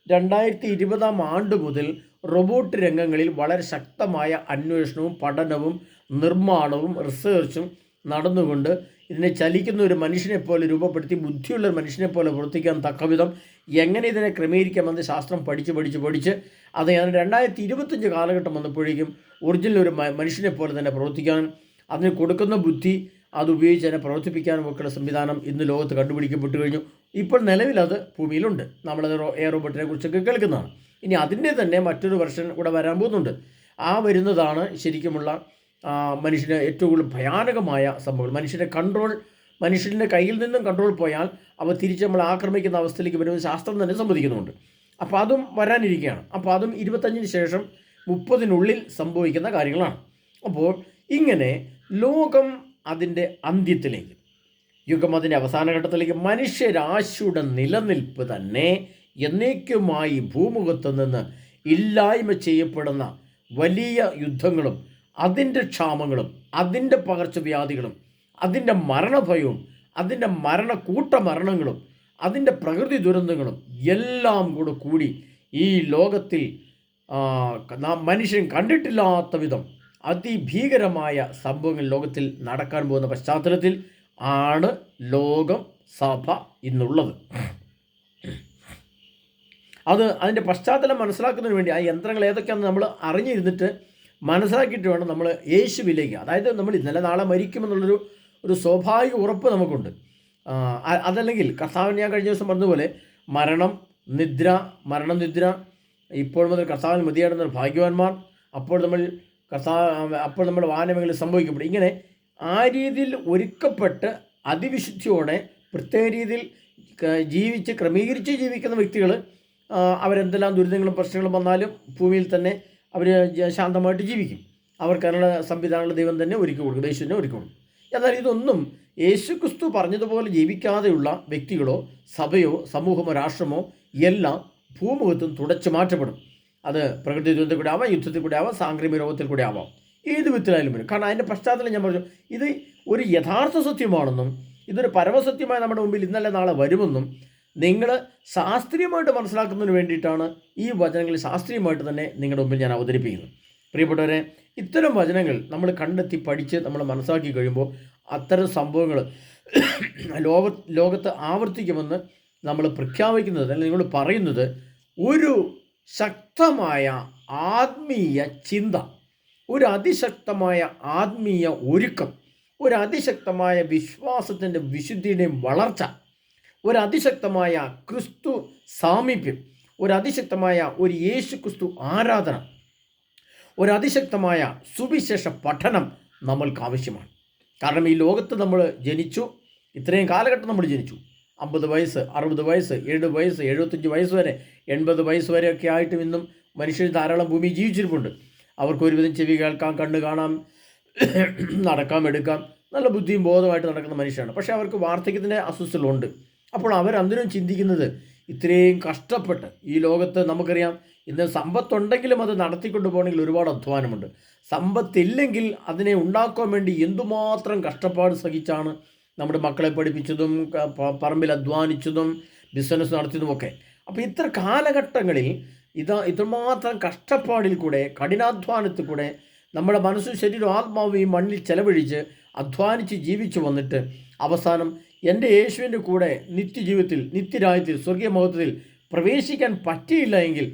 രണ്ടായിരത്തി ഇരുപതാം ആണ്ട് മുതൽ റോബോട്ട് രംഗങ്ങളിൽ വളരെ ശക്തമായ അന്വേഷണവും പഠനവും നിർമ്മാണവും റിസേർച്ചും നടന്നുകൊണ്ട് ഇതിനെ ചലിക്കുന്ന ഒരു മനുഷ്യനെ പോലെ രൂപപ്പെടുത്തി ബുദ്ധിയുള്ള ഒരു മനുഷ്യനെ പോലെ പ്രവർത്തിക്കാൻ തക്കവിധം എങ്ങനെ ഇതിനെ ക്രമീകരിക്കാമെന്ന് ശാസ്ത്രം പഠിച്ച് പഠിച്ച് പഠിച്ച് അത് ഞാൻ രണ്ടായിരത്തി ഇരുപത്തഞ്ച് കാലഘട്ടം വന്നപ്പോഴേക്കും ഒറിജിനൽ ഒരു മനുഷ്യനെ പോലെ തന്നെ പ്രവർത്തിക്കാൻ അതിന് കൊടുക്കുന്ന ബുദ്ധി അത് ഉപയോഗിച്ച് അതിനെ പ്രവർത്തിപ്പിക്കാനും ഒക്കെയുള്ള സംവിധാനം ഇന്ന് ലോകത്ത് കണ്ടുപിടിക്കപ്പെട്ടു കഴിഞ്ഞു. ഇപ്പോൾ നിലവിൽ അത് ഭൂമിയിലുണ്ട്. നമ്മളത് എയർ റോബോട്ടിനെ കുറിച്ചൊക്കെ കേൾക്കുന്നതാണ്. ഇനി അതിന്റെ തന്നെ മറ്റൊരു വെർഷൻ കൂടെ വരാൻ പോകുന്നുണ്ട്. ആ വരുന്നതാണ് ശരിക്കുമുള്ള മനുഷ്യന് ഏറ്റവും കൂടുതൽ ഭയാനകമായ സംഭവം മനുഷ്യന്റെ കൺട്രോൾ മനുഷ്യന്റെ കയ്യിൽ നിന്നും കൺട്രോൾ പോയാൽ അവ തിരിച്ച് നമ്മൾ ആക്രമിക്കുന്ന അവസ്ഥയിലേക്ക് വരുമെന്ന് ശാസ്ത്രം തന്നെ സമ്മതിക്കുന്നുണ്ട്. അപ്പോൾ അതും വരാനിരിക്കുകയാണ്. അപ്പോൾ അതും ഇരുപത്തഞ്ചിന് ശേഷം മുപ്പതിനുള്ളിൽ സംഭവിക്കുന്ന കാര്യങ്ങളാണ്. അപ്പോൾ ഇങ്ങനെ ലോകം അതിന്റെ അന്ത്യത്തിലേക്ക്. യുഗം അതിന്റെ അവസാന ഘട്ടത്തിലേക്ക്. മനുഷ്യരാശിയുടെ നിലനിൽപ്പ് തന്നെ എന്നേക്കുമായി ഭൂമുഖത്ത് നിന്ന് ഇല്ലായ്മ ചെയ്യപ്പെടുന്ന വലിയ യുദ്ധങ്ങളും അതിന്റെ ക്ഷാമങ്ങളും അതിന്റെ പകർച്ചവ്യാധികളും അതിന്റെ മരണഭയവും അതിന്റെ മരണക്കൂട്ട മരണങ്ങളും അതിന്റെ പ്രകൃതി ദുരന്തങ്ങളും എല്ലാം കൂടെ കൂടി ഈ ലോകത്തിൽ നാം മനുഷ്യൻ കണ്ടിട്ടില്ലാത്ത വിധം അതിഭീകരമായ സംഭവങ്ങൾ ലോകത്തിൽ നടക്കാൻ പോകുന്ന പശ്ചാത്തലത്തിൽ ആണ് ലോകം സഭ ഇന്നുള്ളത് അത് അതിന്റെ പശ്ചാത്തലം മനസ്സിലാക്കുന്നതിന് വേണ്ടി ആ യന്ത്രങ്ങൾ ഏതൊക്കെയാണെന്ന് നമ്മൾ അറിഞ്ഞിരുന്നിട്ട് മനസ്സിലാക്കിയിട്ട് വേണം നമ്മൾ യേശുവിലേക്ക് അതായത് നമ്മൾ ഇന്നലെ നാളെ മരിക്കുമെന്നുള്ളൊരു ഒരു സ്വാഭാവിക ഉറപ്പ് നമുക്കുണ്ട്. അതല്ലെങ്കിൽ കർത്താവിന് ഞാൻ കഴിഞ്ഞ ദിവസം പറഞ്ഞതുപോലെ മരണം നിദ്ര മരണനിദ്ര ഇപ്പോൾ മുതൽ കർത്താവിന് മതിയാടുന്ന ഭാഗ്യവാന്മാർ അപ്പോൾ നമ്മൾ കർത്താവ് അപ്പോൾ നമ്മുടെ വാഹനങ്ങളിൽ സംഭവിക്കപ്പെടും. ഇങ്ങനെ ആ രീതിയിൽ ഒരുക്കപ്പെട്ട് അതിവിശുദ്ധിയോടെ പ്രത്യേക രീതിയിൽ ജീവിച്ച് ക്രമീകരിച്ച് ജീവിക്കുന്ന വ്യക്തികൾ അവരെന്തെല്ലാം ദുരിതങ്ങളും പ്രശ്നങ്ങളും വന്നാലും ഭൂമിയിൽ തന്നെ അവർ ശാന്തമായിട്ട് ജീവിക്കും. അവർക്കതിനുള്ള സംവിധാനങ്ങൾ ദൈവം തന്നെ ഒരുക്കി കൊടുക്കും. യേശു തന്നെ ഒരുക്കി കൊടുക്കും. എന്നാൽ ഇതൊന്നും യേശു ക്രിസ്തു പറഞ്ഞതുപോലെ ജീവിക്കാതെയുള്ള വ്യക്തികളോ സഭയോ സമൂഹമോ രാഷ്ട്രമോ എല്ലാം ഭൂമുഖത്തും തുടച്ചു മാറ്റപ്പെടും. അത് പ്രകൃതി ദുരന്തത്തിൽ കൂടെ ആവാം യുദ്ധത്തിൽ കൂടെ ആവാം സാംക്രമിക രോഗത്തിൽ കൂടെ ആവാം. ഏത് വിധത്തിലായാലും വരും. കാരണം അതിന്റെ പശ്ചാത്തലം ഞാൻ പറഞ്ഞു ഇത് ഒരു യഥാർത്ഥ സത്യമാണെന്നും ഇതൊരു പരമസത്യമായി നമ്മുടെ മുമ്പിൽ ഇന്നലെ നാളെ വരുമെന്നും നിങ്ങൾ ശാസ്ത്രീയമായിട്ട് മനസ്സിലാക്കുന്നതിന് വേണ്ടിയിട്ടാണ് ഈ വചനങ്ങൾ ശാസ്ത്രീയമായിട്ട് തന്നെ നിങ്ങളുടെ മുമ്പിൽ ഞാൻ അവതരിപ്പിക്കുന്നത്. പ്രിയപ്പെട്ടവരെ ഇത്തരം വചനങ്ങൾ നമ്മൾ കണ്ടെത്തി പഠിച്ച് നമ്മൾ മനസ്സിലാക്കി കഴിയുമ്പോൾ അത്തരം സംഭവങ്ങൾ ലോക ലോകത്ത് ആവർത്തിക്കുമെന്ന് നമ്മൾ പ്രഖ്യാപിക്കുന്നത് അല്ലെങ്കിൽ നിങ്ങൾ പറയുന്നത് ഒരു ശക്തമായ ആത്മീയ ചിന്ത ഒരു അതിശക്തമായ ആത്മീയ ഒരുക്കം ഒരു അതിശക്തമായ വിശ്വാസത്തിന്റെ വിശുദ്ധിയുടെയും വളർച്ച ഒരു അതിശക്തമായ ക്രിസ്തു സാമീപ്യം ഒരു അതിശക്തമായ ഒരു യേശു ക്രിസ്തു ആരാധന ഒരു അതിശക്തമായ സുവിശേഷ പഠനം നമ്മൾക്ക് ആവശ്യമാണ്. കാരണം ഈ ലോകത്ത് നമ്മൾ ജനിച്ചു ഇത്രയും കാലഘട്ടം നമ്മൾ ജനിച്ചു. അമ്പത് വയസ്സ് അറുപത് വയസ്സ് എഴുപത് വയസ്സ് എഴുപത്തഞ്ച് വയസ്സ് വരെ എൺപത് വയസ്സ് വരെയൊക്കെ ആയിട്ടും ഇന്നും മനുഷ്യർ ധാരാളം ഭൂമി ജീവിച്ചിരിപ്പുണ്ട്. അവർക്ക് ഒരുവിധം ചെവി കേൾക്കാം കണ്ണ് കാണാം നടക്കാം എടുക്കാം. നല്ല ബുദ്ധിയും ബോധമായിട്ട് നടക്കുന്ന മനുഷ്യരാണ്. പക്ഷേ അവർക്ക് വാർദ്ധക്യത്തിന്റെ അസ്വസ്ഥതകളുണ്ട്. അപ്പോൾ അന്നേരം ചിന്തിക്കുന്നത് ഇത്രയും കഷ്ടപ്പെട്ട് ഈ ലോകത്ത് നമുക്കറിയാം ഇന്ന് സമ്പത്തുണ്ടെങ്കിലും അത് നടത്തിക്കൊണ്ട് പോകണമെങ്കിൽ ഒരുപാട് അധ്വാനമുണ്ട്. സമ്പത്തില്ലെങ്കിൽ അതിനെ ഉണ്ടാക്കാൻ വേണ്ടി എന്തുമാത്രം കഷ്ടപ്പാട് സഹിച്ചാണ് നമ്മുടെ മക്കളെ പഠിപ്പിച്ചതും പറമ്പിൽ അധ്വാനിച്ചതും ബിസിനസ് നടത്തിയതുമൊക്കെ അപ്പോൾ ഇത്ര കാലഘട്ടങ്ങളിൽ ഇതാ ഇത്രമാത്രം കഷ്ടപ്പാടിൽ കൂടെ കഠിനാധ്വാനത്തിൽ കൂടെ നമ്മുടെ മനസ്സും ശരീരവും ആത്മാവും ഈ മണ്ണിൽ ചെലവഴിച്ച് അധ്വാനിച്ച് ജീവിച്ചു വന്നിട്ട് അവസാനം എന്റെ യേശുവിന്റെ കൂടെ നിത്യജീവിതത്തിൽ നിത്യരാജ്യത്തിൽ സ്വർഗീയ മഹത്വത്തിൽ പ്രവേശിക്കാൻ പറ്റിയില്ല എങ്കിൽ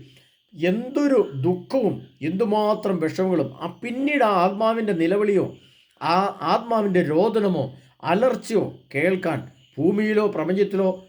എന്തൊരു ദുഃഖവും എന്തുമാത്രം വിഷമങ്ങളും ആ പിന്നീട് ആ ആത്മാവിന്റെ നിലവിളിയോ ആ ആത്മാവിന്റെ രോദനമോ അലർച്ചയോ കേൾക്കാൻ ഭൂമിയിലോ പ്രപഞ്ചത്തിലോ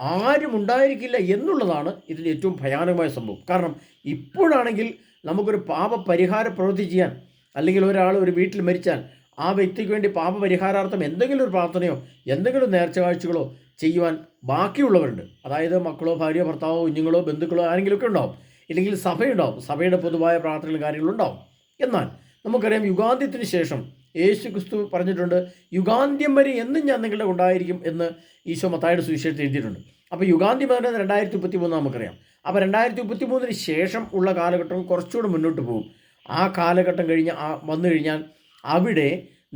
ആരും ഉണ്ടായിരിക്കില്ല എന്നുള്ളതാണ് ഇതിന്റെ ഏറ്റവും ഭയാനകമായ സംഭവം. കാരണം ഇപ്പോഴാണെങ്കിൽ നമുക്കൊരു പാപപരിഹാര പ്രവൃത്തി ചെയ്യാൻ അല്ലെങ്കിൽ ഒരാൾ ഒരു വീട്ടിൽ മരിച്ചാൽ ആ വ്യക്തിക്ക് വേണ്ടി പാപപരിഹാരാർത്ഥം എന്തെങ്കിലും ഒരു പ്രാർത്ഥനയോ എന്തെങ്കിലും നേർച്ച കാഴ്ചകളോ ചെയ്യുവാൻ ബാക്കിയുള്ളവരുണ്ട്. അതായത് മക്കളോ ഭാര്യയോ ഭർത്താവോ കുഞ്ഞുങ്ങളോ ബന്ധുക്കളോ ആരെങ്കിലുമൊക്കെ ഉണ്ടാവും. ഇല്ലെങ്കിൽ സഭയുണ്ടാവും. സഭയുടെ പൊതുവായ പ്രാർത്ഥനകളും കാര്യങ്ങളും ഉണ്ടാവും. എന്നാൽ നമുക്കറിയാം യുഗാന്ത്യത്തിന് ശേഷം യേശു ക്രിസ്തു പറഞ്ഞിട്ടുണ്ട് യുഗാന്ത്യം വരെ എന്നും ഞാൻ നിങ്ങളുടെ ഉണ്ടായിരിക്കും എന്ന് ഈശോ മത്തായുടെ സുവിശേഷത്തിൽ എഴുതിയിട്ടുണ്ട്. അപ്പോൾ യുഗാന്ത്യം എന്ന് രണ്ടായിരത്തി മുപ്പത്തി മൂന്ന് നമുക്കറിയാം. അപ്പോൾ രണ്ടായിരത്തി മുപ്പത്തി മൂന്നിന് ശേഷം ഉള്ള കാലഘട്ടം കുറച്ചുകൂടെ മുന്നോട്ട് പോകും. ആ കാലഘട്ടം കഴിഞ്ഞ് വന്നു കഴിഞ്ഞാൽ അവിടെ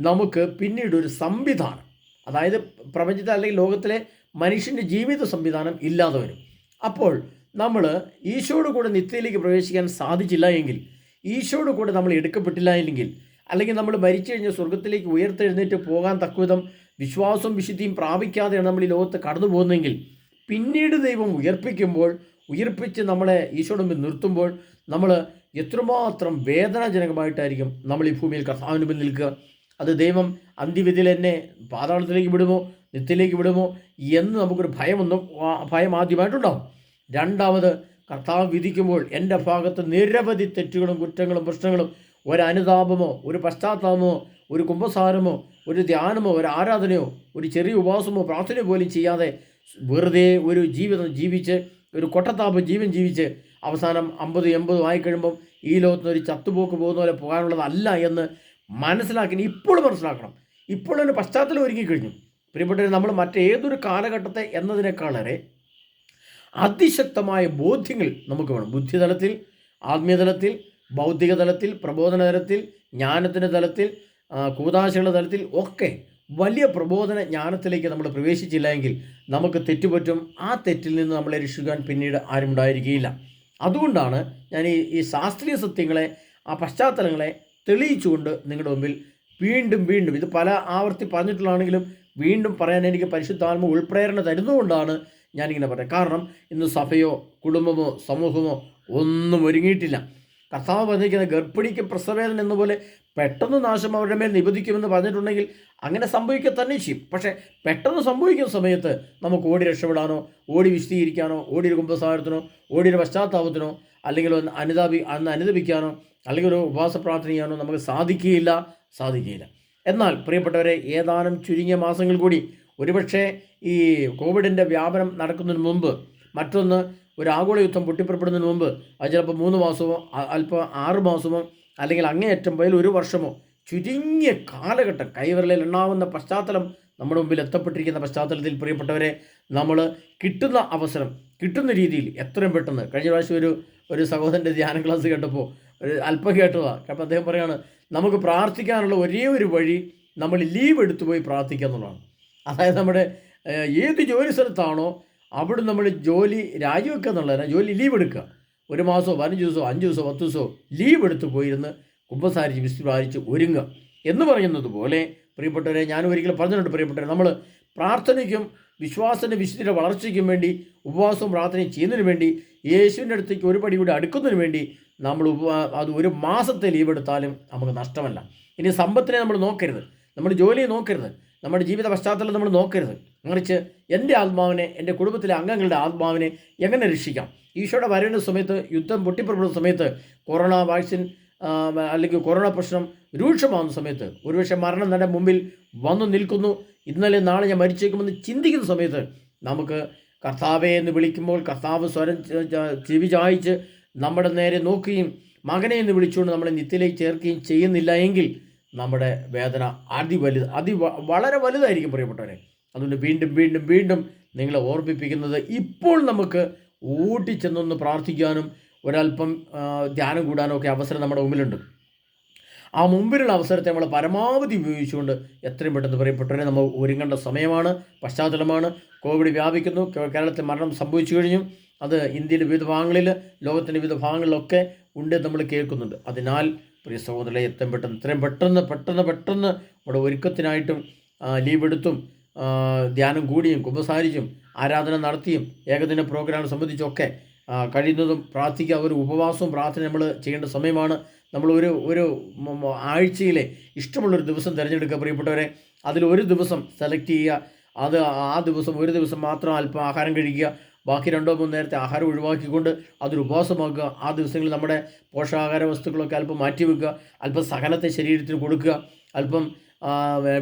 നമുക്ക് പിന്നീട് ഒരു സംവിധാനം അതായത് പ്രപഞ്ചത്തിൽ അല്ലെങ്കിൽ ലോകത്തിലെ മനുഷ്യന്റെ ജീവിത സംവിധാനം ഇല്ലാതെ വരും. അപ്പോൾ നമ്മൾ ഈശോയുടെ കൂടെ നിത്യയിലേക്ക് പ്രവേശിക്കാൻ സാധിച്ചില്ല എങ്കിൽ ഈശോയുടെ കൂടെ നമ്മൾ എടുക്കപ്പെട്ടില്ല എങ്കിൽ അല്ലെങ്കിൽ നമ്മൾ മരിച്ചു കഴിഞ്ഞ് സ്വർഗത്തിലേക്ക് ഉയർത്തെഴുന്നേറ്റ് പോകാൻ തക്കവിധം വിശ്വാസം വിശുദ്ധിയും പ്രാപിക്കാതെയാണ് നമ്മൾ ഈ ലോകത്ത് കടന്നു പോകുന്നതെങ്കിൽ പിന്നീട് ദൈവം ഉയർപ്പിക്കുമ്പോൾ ഉയർപ്പിച്ച് നമ്മളെ ഈശോയുടെ മുമ്പിൽ നിർത്തുമ്പോൾ നമ്മൾ എത്രമാത്രം വേദനാജനകമായിട്ടായിരിക്കും നമ്മൾ ഈ ഭൂമിയിൽ കർത്താവിന് മുമ്പിൽ നിൽക്കുക. അത് ദൈവം അന്ത്യവിധിയിൽ എന്നെ പാതാളത്തിലേക്ക് വിടുമോ നിത്യത്തിലേക്ക് വിടുമോ എന്ന് നമുക്കൊരു ഭയമൊന്നും ഭയം ആദ്യമായിട്ടുണ്ടാവും. രണ്ടാമത് കർത്താവ് വിധിക്കുമ്പോൾ എന്റെ ഭാഗത്ത് നിരവധി തെറ്റുകളും കുറ്റങ്ങളും പ്രശ്നങ്ങളും ഒരു അനുതാപമോ ഒരു പശ്ചാത്താപമോ ഒരു കുംഭസാരമോ ഒരു ധ്യാനമോ ഒരു ആരാധനയോ ഒരു ചെറിയ ഉപവാസമോ പ്രാർത്ഥന പോലും ചെയ്യാതെ വെറുതെ ഒരു ജീവിതം ജീവിച്ച് ഒരു കൊട്ടത്താപ്പ് ജീവൻ ജീവിച്ച് അവസാനം അമ്പത് എൺപതും ആയിക്കഴിയുമ്പം ഈ ലോകത്തിന് ഒരു ചത്തുപോക്ക് പോകുന്ന പോലെ പോകാനുള്ളതല്ല എന്ന് മനസ്സിലാക്കി ഇപ്പോൾ മനസ്സിലാക്കണം. ഇപ്പോൾ തന്നെ പശ്ചാത്തലം ഒരുങ്ങിക്കഴിഞ്ഞു പ്രിയപ്പെട്ടവർ നമ്മൾ മറ്റേതൊരു കാലഘട്ടത്തെ എന്നതിനേക്കാളേറെ അതിശക്തമായ ബോധ്യങ്ങൾ നമുക്ക് വേണം. ബുദ്ധിതലത്തിൽ ആത്മീയതലത്തിൽ ബൗദ്ധിക തലത്തിൽ പ്രബോധന തലത്തിൽ ജ്ഞാനത്തിന്റെ തലത്തിൽ കൂതാശയുടെ തലത്തിൽ ഒക്കെ വലിയ പ്രബോധന ജ്ഞാനത്തിലേക്ക് നമ്മൾ പ്രവേശിച്ചില്ല എങ്കിൽ നമുക്ക് തെറ്റുപറ്റും. ആ തെറ്റിൽ നിന്ന് നമ്മളെ രക്ഷിക്കാൻ പിന്നീട് ആരുമുണ്ടായിരിക്കുകയില്ല അതുകൊണ്ടാണ് ഞാൻ ഈ ഈ ശാസ്ത്രീയ സത്യങ്ങളെ ആ പശ്ചാത്തലങ്ങളെ തെളിയിച്ചുകൊണ്ട് നിങ്ങളുടെ മുമ്പിൽ വീണ്ടും വീണ്ടും ഇത് പല ആവർത്തി പറഞ്ഞിട്ടുള്ളതാണെങ്കിലും വീണ്ടും പറയാൻ എനിക്ക് പരിശുദ്ധാത്മ ഉൾപ്രേരണ തരുന്നതുകൊണ്ടാണ് ഞാനിങ്ങനെ പറയാം കാരണം ഇന്ന് സഭയോ കുടുംബമോ സമൂഹമോ ഒന്നും ഒരുങ്ങിയിട്ടില്ല. കർത്താവ് പറഞ്ഞിരിക്കുന്ന ഗർഭിണിക്ക് പ്രസവേദന എന്ന പോലെ പെട്ടെന്ന് നാശം അവരുടെ മേൽ നിബന്ധിക്കുമെന്ന് പറഞ്ഞിട്ടുണ്ടെങ്കിൽ അങ്ങനെ സംഭവിക്കുക തന്നെ ചെയ്യും. പക്ഷേ പെട്ടെന്ന് സംഭവിക്കുന്ന സമയത്ത് നമുക്ക് ഓടി രക്ഷപ്പെടാനോ ഓടി വിശദീകരിക്കാനോ ഓടി ഒരു കുംഭസാരത്തിനോ ഓടി ഒരു പശ്ചാത്താപത്തിനോ അല്ലെങ്കിൽ ഒന്ന് അനുതാപി അന്ന് അനുദപിക്കാനോ അല്ലെങ്കിൽ ഒരു ഉപവാസ പ്രാർത്ഥന ചെയ്യാനോ നമുക്ക് സാധിക്കുകയില്ല സാധിക്കുകയില്ല. എന്നാൽ പ്രിയപ്പെട്ടവരെ ഏതാനും ചുരുങ്ങിയ മാസങ്ങൾ കൂടി ഒരുപക്ഷേ ഈ കോവിഡിന്റെ വ്യാപനം നടക്കുന്നതിന് മുമ്പ് മറ്റൊന്ന് ഒരു ആഗോള യുദ്ധം പൊട്ടിപ്പുറപ്പെടുന്നതിന് മുമ്പ് അത് ചിലപ്പോൾ മൂന്ന് മാസമോ അല്പം ആറ് മാസമോ അല്ലെങ്കിൽ അങ്ങേയറ്റം പോയാൽ ഒരു വർഷമോ ചുരുങ്ങിയ കാലഘട്ടം കൈവിരലിൽ ഉണ്ടാവുന്ന പശ്ചാത്തലം നമ്മുടെ മുമ്പിൽ എത്തപ്പെട്ടിരിക്കുന്ന പശ്ചാത്തലത്തിൽ പ്രിയപ്പെട്ടവരെ നമ്മൾ കിട്ടുന്ന അവസരം കിട്ടുന്ന രീതിയിൽ എത്രയും പെട്ടെന്ന് കഴിഞ്ഞ പ്രാവശ്യം ഒരു ഒരു സഹോദരന്റെ ധ്യാന ക്ലാസ് കേട്ടപ്പോൾ ഒരു അല്പം കേട്ടതാണ് അപ്പം അദ്ദേഹം പറയുകയാണ് നമുക്ക് പ്രാർത്ഥിക്കാനുള്ള ഒരേ ഒരു വഴി നമ്മൾ ലീവ് എടുത്തു പോയി പ്രാർത്ഥിക്കുക എന്നുള്ളതാണ്. അതായത് നമ്മുടെ ഏത് ജോലി സ്ഥലത്താണോ അവിടെ നമ്മൾ ജോലി രാജിവെക്കുക എന്നുള്ളതിനാൽ ജോലി ലീവ് എടുക്കുക. ഒരു മാസമോ പതിനഞ്ച് ദിവസമോ അഞ്ച് ദിവസമോ പത്ത് ദിവസമോ ലീവ് എടുത്ത് പോയിരുന്ന് കുമ്പസാരിച്ച് വിസ്തുവാരിച്ച് ഒരുങ്ങുക. എന്ന് പറയുന്നത് പോലെ പ്രിയപ്പെട്ടവരെ ഞാൻ ഒരിക്കലും പറഞ്ഞിട്ടുണ്ട് പ്രിയപ്പെട്ടവരെ നമ്മൾ പ്രാർത്ഥനയ്ക്കും വിശ്വാസത്തിന്റെ വിശുദ്ധിയുടെ വളർച്ചയ്ക്കും വേണ്ടി ഉപവാസവും പ്രാർത്ഥനയും ചെയ്യുന്നതിന് വേണ്ടി യേശുവിന്റെ അടുത്തേക്ക് ഒരു പടി കൂടി അടുക്കുന്നതിന് വേണ്ടി നമ്മൾ ഉപവാ അത് ഒരു മാസത്തെ ലീവ് എടുത്താലും നമുക്ക് നഷ്ടമല്ല. ഇനി സമ്പത്തിനെ നമ്മൾ നോക്കരുത്. നമ്മൾ ജോലിയെ നോക്കരുത്. നമ്മുടെ ജീവിത പശ്ചാത്തലം നമ്മൾ നോക്കരുത്. മറിച്ച് എന്റെ ആത്മാവിനെ എന്റെ കുടുംബത്തിലെ അംഗങ്ങളുടെ ആത്മാവിനെ എങ്ങനെ രക്ഷിക്കാം? ഈശോയുടെ വരേണ്ട സമയത്ത് യുദ്ധം പൊട്ടിപ്പുറപ്പെടുന്ന സമയത്ത് കൊറോണ വാക്സിൻ അല്ലെങ്കിൽ കൊറോണ പ്രശ്നം രൂക്ഷമാകുന്ന സമയത്ത് ഒരുപക്ഷെ മരണം തന്നെ മുമ്പിൽ വന്നു നിൽക്കുന്നു. ഇന്നലെ നാളെ ഞാൻ മരിച്ചേക്കുമെന്ന് ചിന്തിക്കുന്ന സമയത്ത് നമുക്ക് കർത്താവെ എന്ന് വിളിക്കുമ്പോൾ കർത്താവ് സ്വരം ചെവി ചായച്ച് നമ്മുടെ നേരെ നോക്കുകയും മകനെ എന്ന് വിളിച്ചുകൊണ്ട് നമ്മളെ നിത്യയിലേക്ക് ചേർക്കുകയും ചെയ്യുന്നില്ല എങ്കിൽ നമ്മുടെ വേദന അതിവലുത് അതി വളരെ വലുതായിരിക്കും പ്രിയപ്പെട്ടവരെ. അതുകൊണ്ട് വീണ്ടും വീണ്ടും വീണ്ടും നിങ്ങളെ ഓർമ്മിപ്പിക്കുന്നത് ഇപ്പോൾ നമുക്ക് ഊട്ടിച്ചെന്നൊന്ന് പ്രാർത്ഥിക്കാനും ഒരല്പം ധ്യാനം കൂടാനും ഒക്കെ അവസരം നമ്മുടെ മുമ്പിലുണ്ട്. ആ മുമ്പിലുള്ള അവസരത്തെ നമ്മൾ പരമാവധി ഉപയോഗിച്ചുകൊണ്ട് എത്രയും പെട്ടെന്ന് പ്രിയപ്പെട്ടവരെ നമ്മൾ ഒരുങ്ങേണ്ട സമയമാണ് പശ്ചാത്തലമാണ്. കോവിഡ് വ്യാപിക്കുന്നു കേരളത്തിൽ മരണം സംഭവിച്ചു കഴിഞ്ഞു. അത് ഇന്ത്യയുടെ വിവിധ ഭാഗങ്ങളിൽ ലോകത്തിന്റെ വിവിധ ഭാഗങ്ങളിലൊക്കെ ഉണ്ട് നമ്മൾ കേൾക്കുന്നുണ്ട്. അതിനാൽ പ്രിയ സഹോദരനെ എത്രയും പെട്ടെന്ന് ഇത്രയും പെട്ടെന്ന് പെട്ടെന്ന് പെട്ടെന്ന് നമ്മുടെ ഒരുക്കത്തിനായിട്ടും ലീവ് എടുത്തും ധ്യാനം കൂടിയും കുമ്പസാരിച്ചും ആരാധന നടത്തിയും ഏകദിന പ്രോഗ്രാം സംബന്ധിച്ചൊക്കെ കഴിയുന്നതും പ്രാർത്ഥിക്കുക ഒരു ഉപവാസവും പ്രാർത്ഥന നമ്മൾ ചെയ്യേണ്ട സമയമാണ്. നമ്മൾ ഒരു ഒരു ആഴ്ചയിലെ ഇഷ്ടമുള്ളൊരു ദിവസം തിരഞ്ഞെടുക്കുക പ്രിയപ്പെട്ടവരെ. അതിൽ ഒരു ദിവസം സെലക്ട് ചെയ്യുക. അത് ആ ദിവസം ഒരു ദിവസം മാത്രം അല്പം ആഹാരം കഴിക്കുക. ബാക്കി രണ്ടോ മൂന്ന് നേരത്തെ ആഹാരം ഒഴിവാക്കിക്കൊണ്ട് അതൊരു ഉപവാസമാക്കുക. ആ ദിവസങ്ങളിൽ നമ്മുടെ പോഷകാഹാര വസ്തുക്കളൊക്കെ അല്പം മാറ്റി വെക്കുക. അല്പം സഹനത്തെ ശരീരത്തിന് കൊടുക്കുക. അല്പം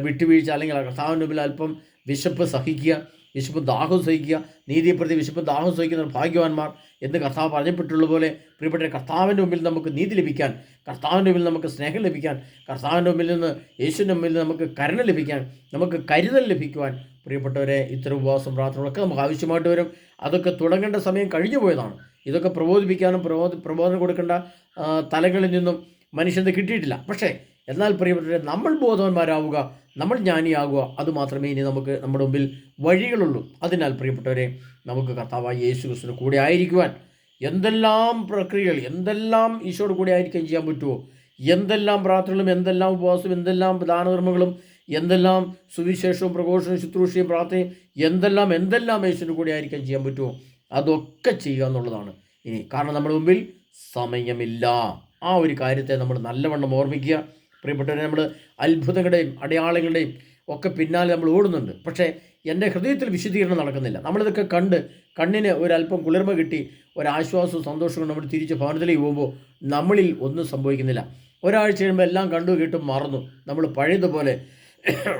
വിട്ടുവീഴ്ച അല്ലെങ്കിൽ കർത്താവിന്റെ മുമ്പിൽ അല്പം വിശപ്പ് സഹിക്കുക. വിശപ്പ് ദാഹം സഹിക്കുക. നീതിയെ പ്രതി വിശപ്പ് ദാഹം സഹിക്കുന്ന ഭാഗ്യവാന്മാർ എന്ന് കർത്താവ് പറഞ്ഞപ്പെട്ടുള്ള പോലെ പ്രിയപ്പെട്ട കർത്താവിന്റെ മുമ്പിൽ നമുക്ക് നീതി ലഭിക്കാൻ കർത്താവിന്റെ മുമ്പിൽ നമുക്ക് സ്നേഹം ലഭിക്കാൻ കർത്താവിന്റെ മുമ്പിൽ നിന്ന് യേശുവിന്റെ മുമ്പിൽ നമുക്ക് കരുണ ലഭിക്കാൻ നമുക്ക് കരുതൽ ലഭിക്കുവാൻ പ്രിയപ്പെട്ടവരെ ഇത്തരം ഉപവാസം പ്രാർത്ഥനകളൊക്കെ നമുക്ക് ആവശ്യമായിട്ട് വരും. അതൊക്കെ തുടങ്ങേണ്ട സമയം കഴിഞ്ഞു പോയതാണ്. ഇതൊക്കെ പ്രബോധിപ്പിക്കാനും പ്രബോധ പ്രബോധനം കൊടുക്കേണ്ട തലകളിൽ നിന്നും മനുഷ്യന് കിട്ടിയിട്ടില്ല. പക്ഷേ എന്നാൽ പ്രിയപ്പെട്ടവരെ നമ്മൾ ബോധവാന്മാരാവുക നമ്മൾ ജ്ഞാനിയാകുക അതുമാത്രമേ ഇനി നമുക്ക് നമ്മുടെ മുമ്പിൽ വഴികളുള്ളൂ. അതിനാൽ പ്രിയപ്പെട്ടവരെ നമുക്ക് കർത്താവായ യേശു ക്രിസ്തുവിന് കൂടെ ആയിരിക്കുവാൻ എന്തെല്ലാം പ്രക്രിയകൾ എന്തെല്ലാം ഈശോട് കൂടെ ആയിരിക്കാൻ ചെയ്യാൻ പറ്റുമോ? എന്തെല്ലാം പ്രാർത്ഥനകളും എന്തെല്ലാം ഉപവാസവും എന്തെല്ലാം ദാനധർമ്മങ്ങളും എന്തെല്ലാം സുവിശേഷവും പ്രഘോഷവും ശുശ്രൂഷയും പ്രാർത്ഥനയും എന്തെല്ലാം എന്തെല്ലാം യേശുവിന്റെ കൂടി ആയിരിക്കാൻ ചെയ്യാൻ പറ്റുമോ അതൊക്കെ ചെയ്യുക എന്നുള്ളതാണ്. ഇനി കാരണം നമ്മുടെ മുമ്പിൽ സമയമില്ല. ആ ഒരു കാര്യത്തെ നമ്മൾ നല്ലവണ്ണം ഓർമ്മിക്കുക. പ്രിയപ്പെട്ടവരെ നമ്മൾ അത്ഭുതങ്ങളുടെയും അടയാളങ്ങളുടെയും ഒക്കെ പിന്നാലെ നമ്മൾ ഓടുന്നുണ്ട്. പക്ഷേ എന്റെ ഹൃദയത്തിൽ വിശുദ്ധീകരണം നടക്കുന്നില്ല. നമ്മളിതൊക്കെ കണ്ട് കണ്ണിന് ഒരല്പം കുളിർമ കിട്ടി ഒരാശ്വാസവും സന്തോഷവും നമ്മൾ തിരിച്ച് ഭവനത്തിലേക്ക് പോകുമ്പോൾ നമ്മളിൽ ഒന്നും സംഭവിക്കുന്നില്ല. ഒരാഴ്ച കഴിയുമ്പോൾ എല്ലാം കണ്ടു കേട്ടും മറന്നു. നമ്മൾ പഴയതുപോലെ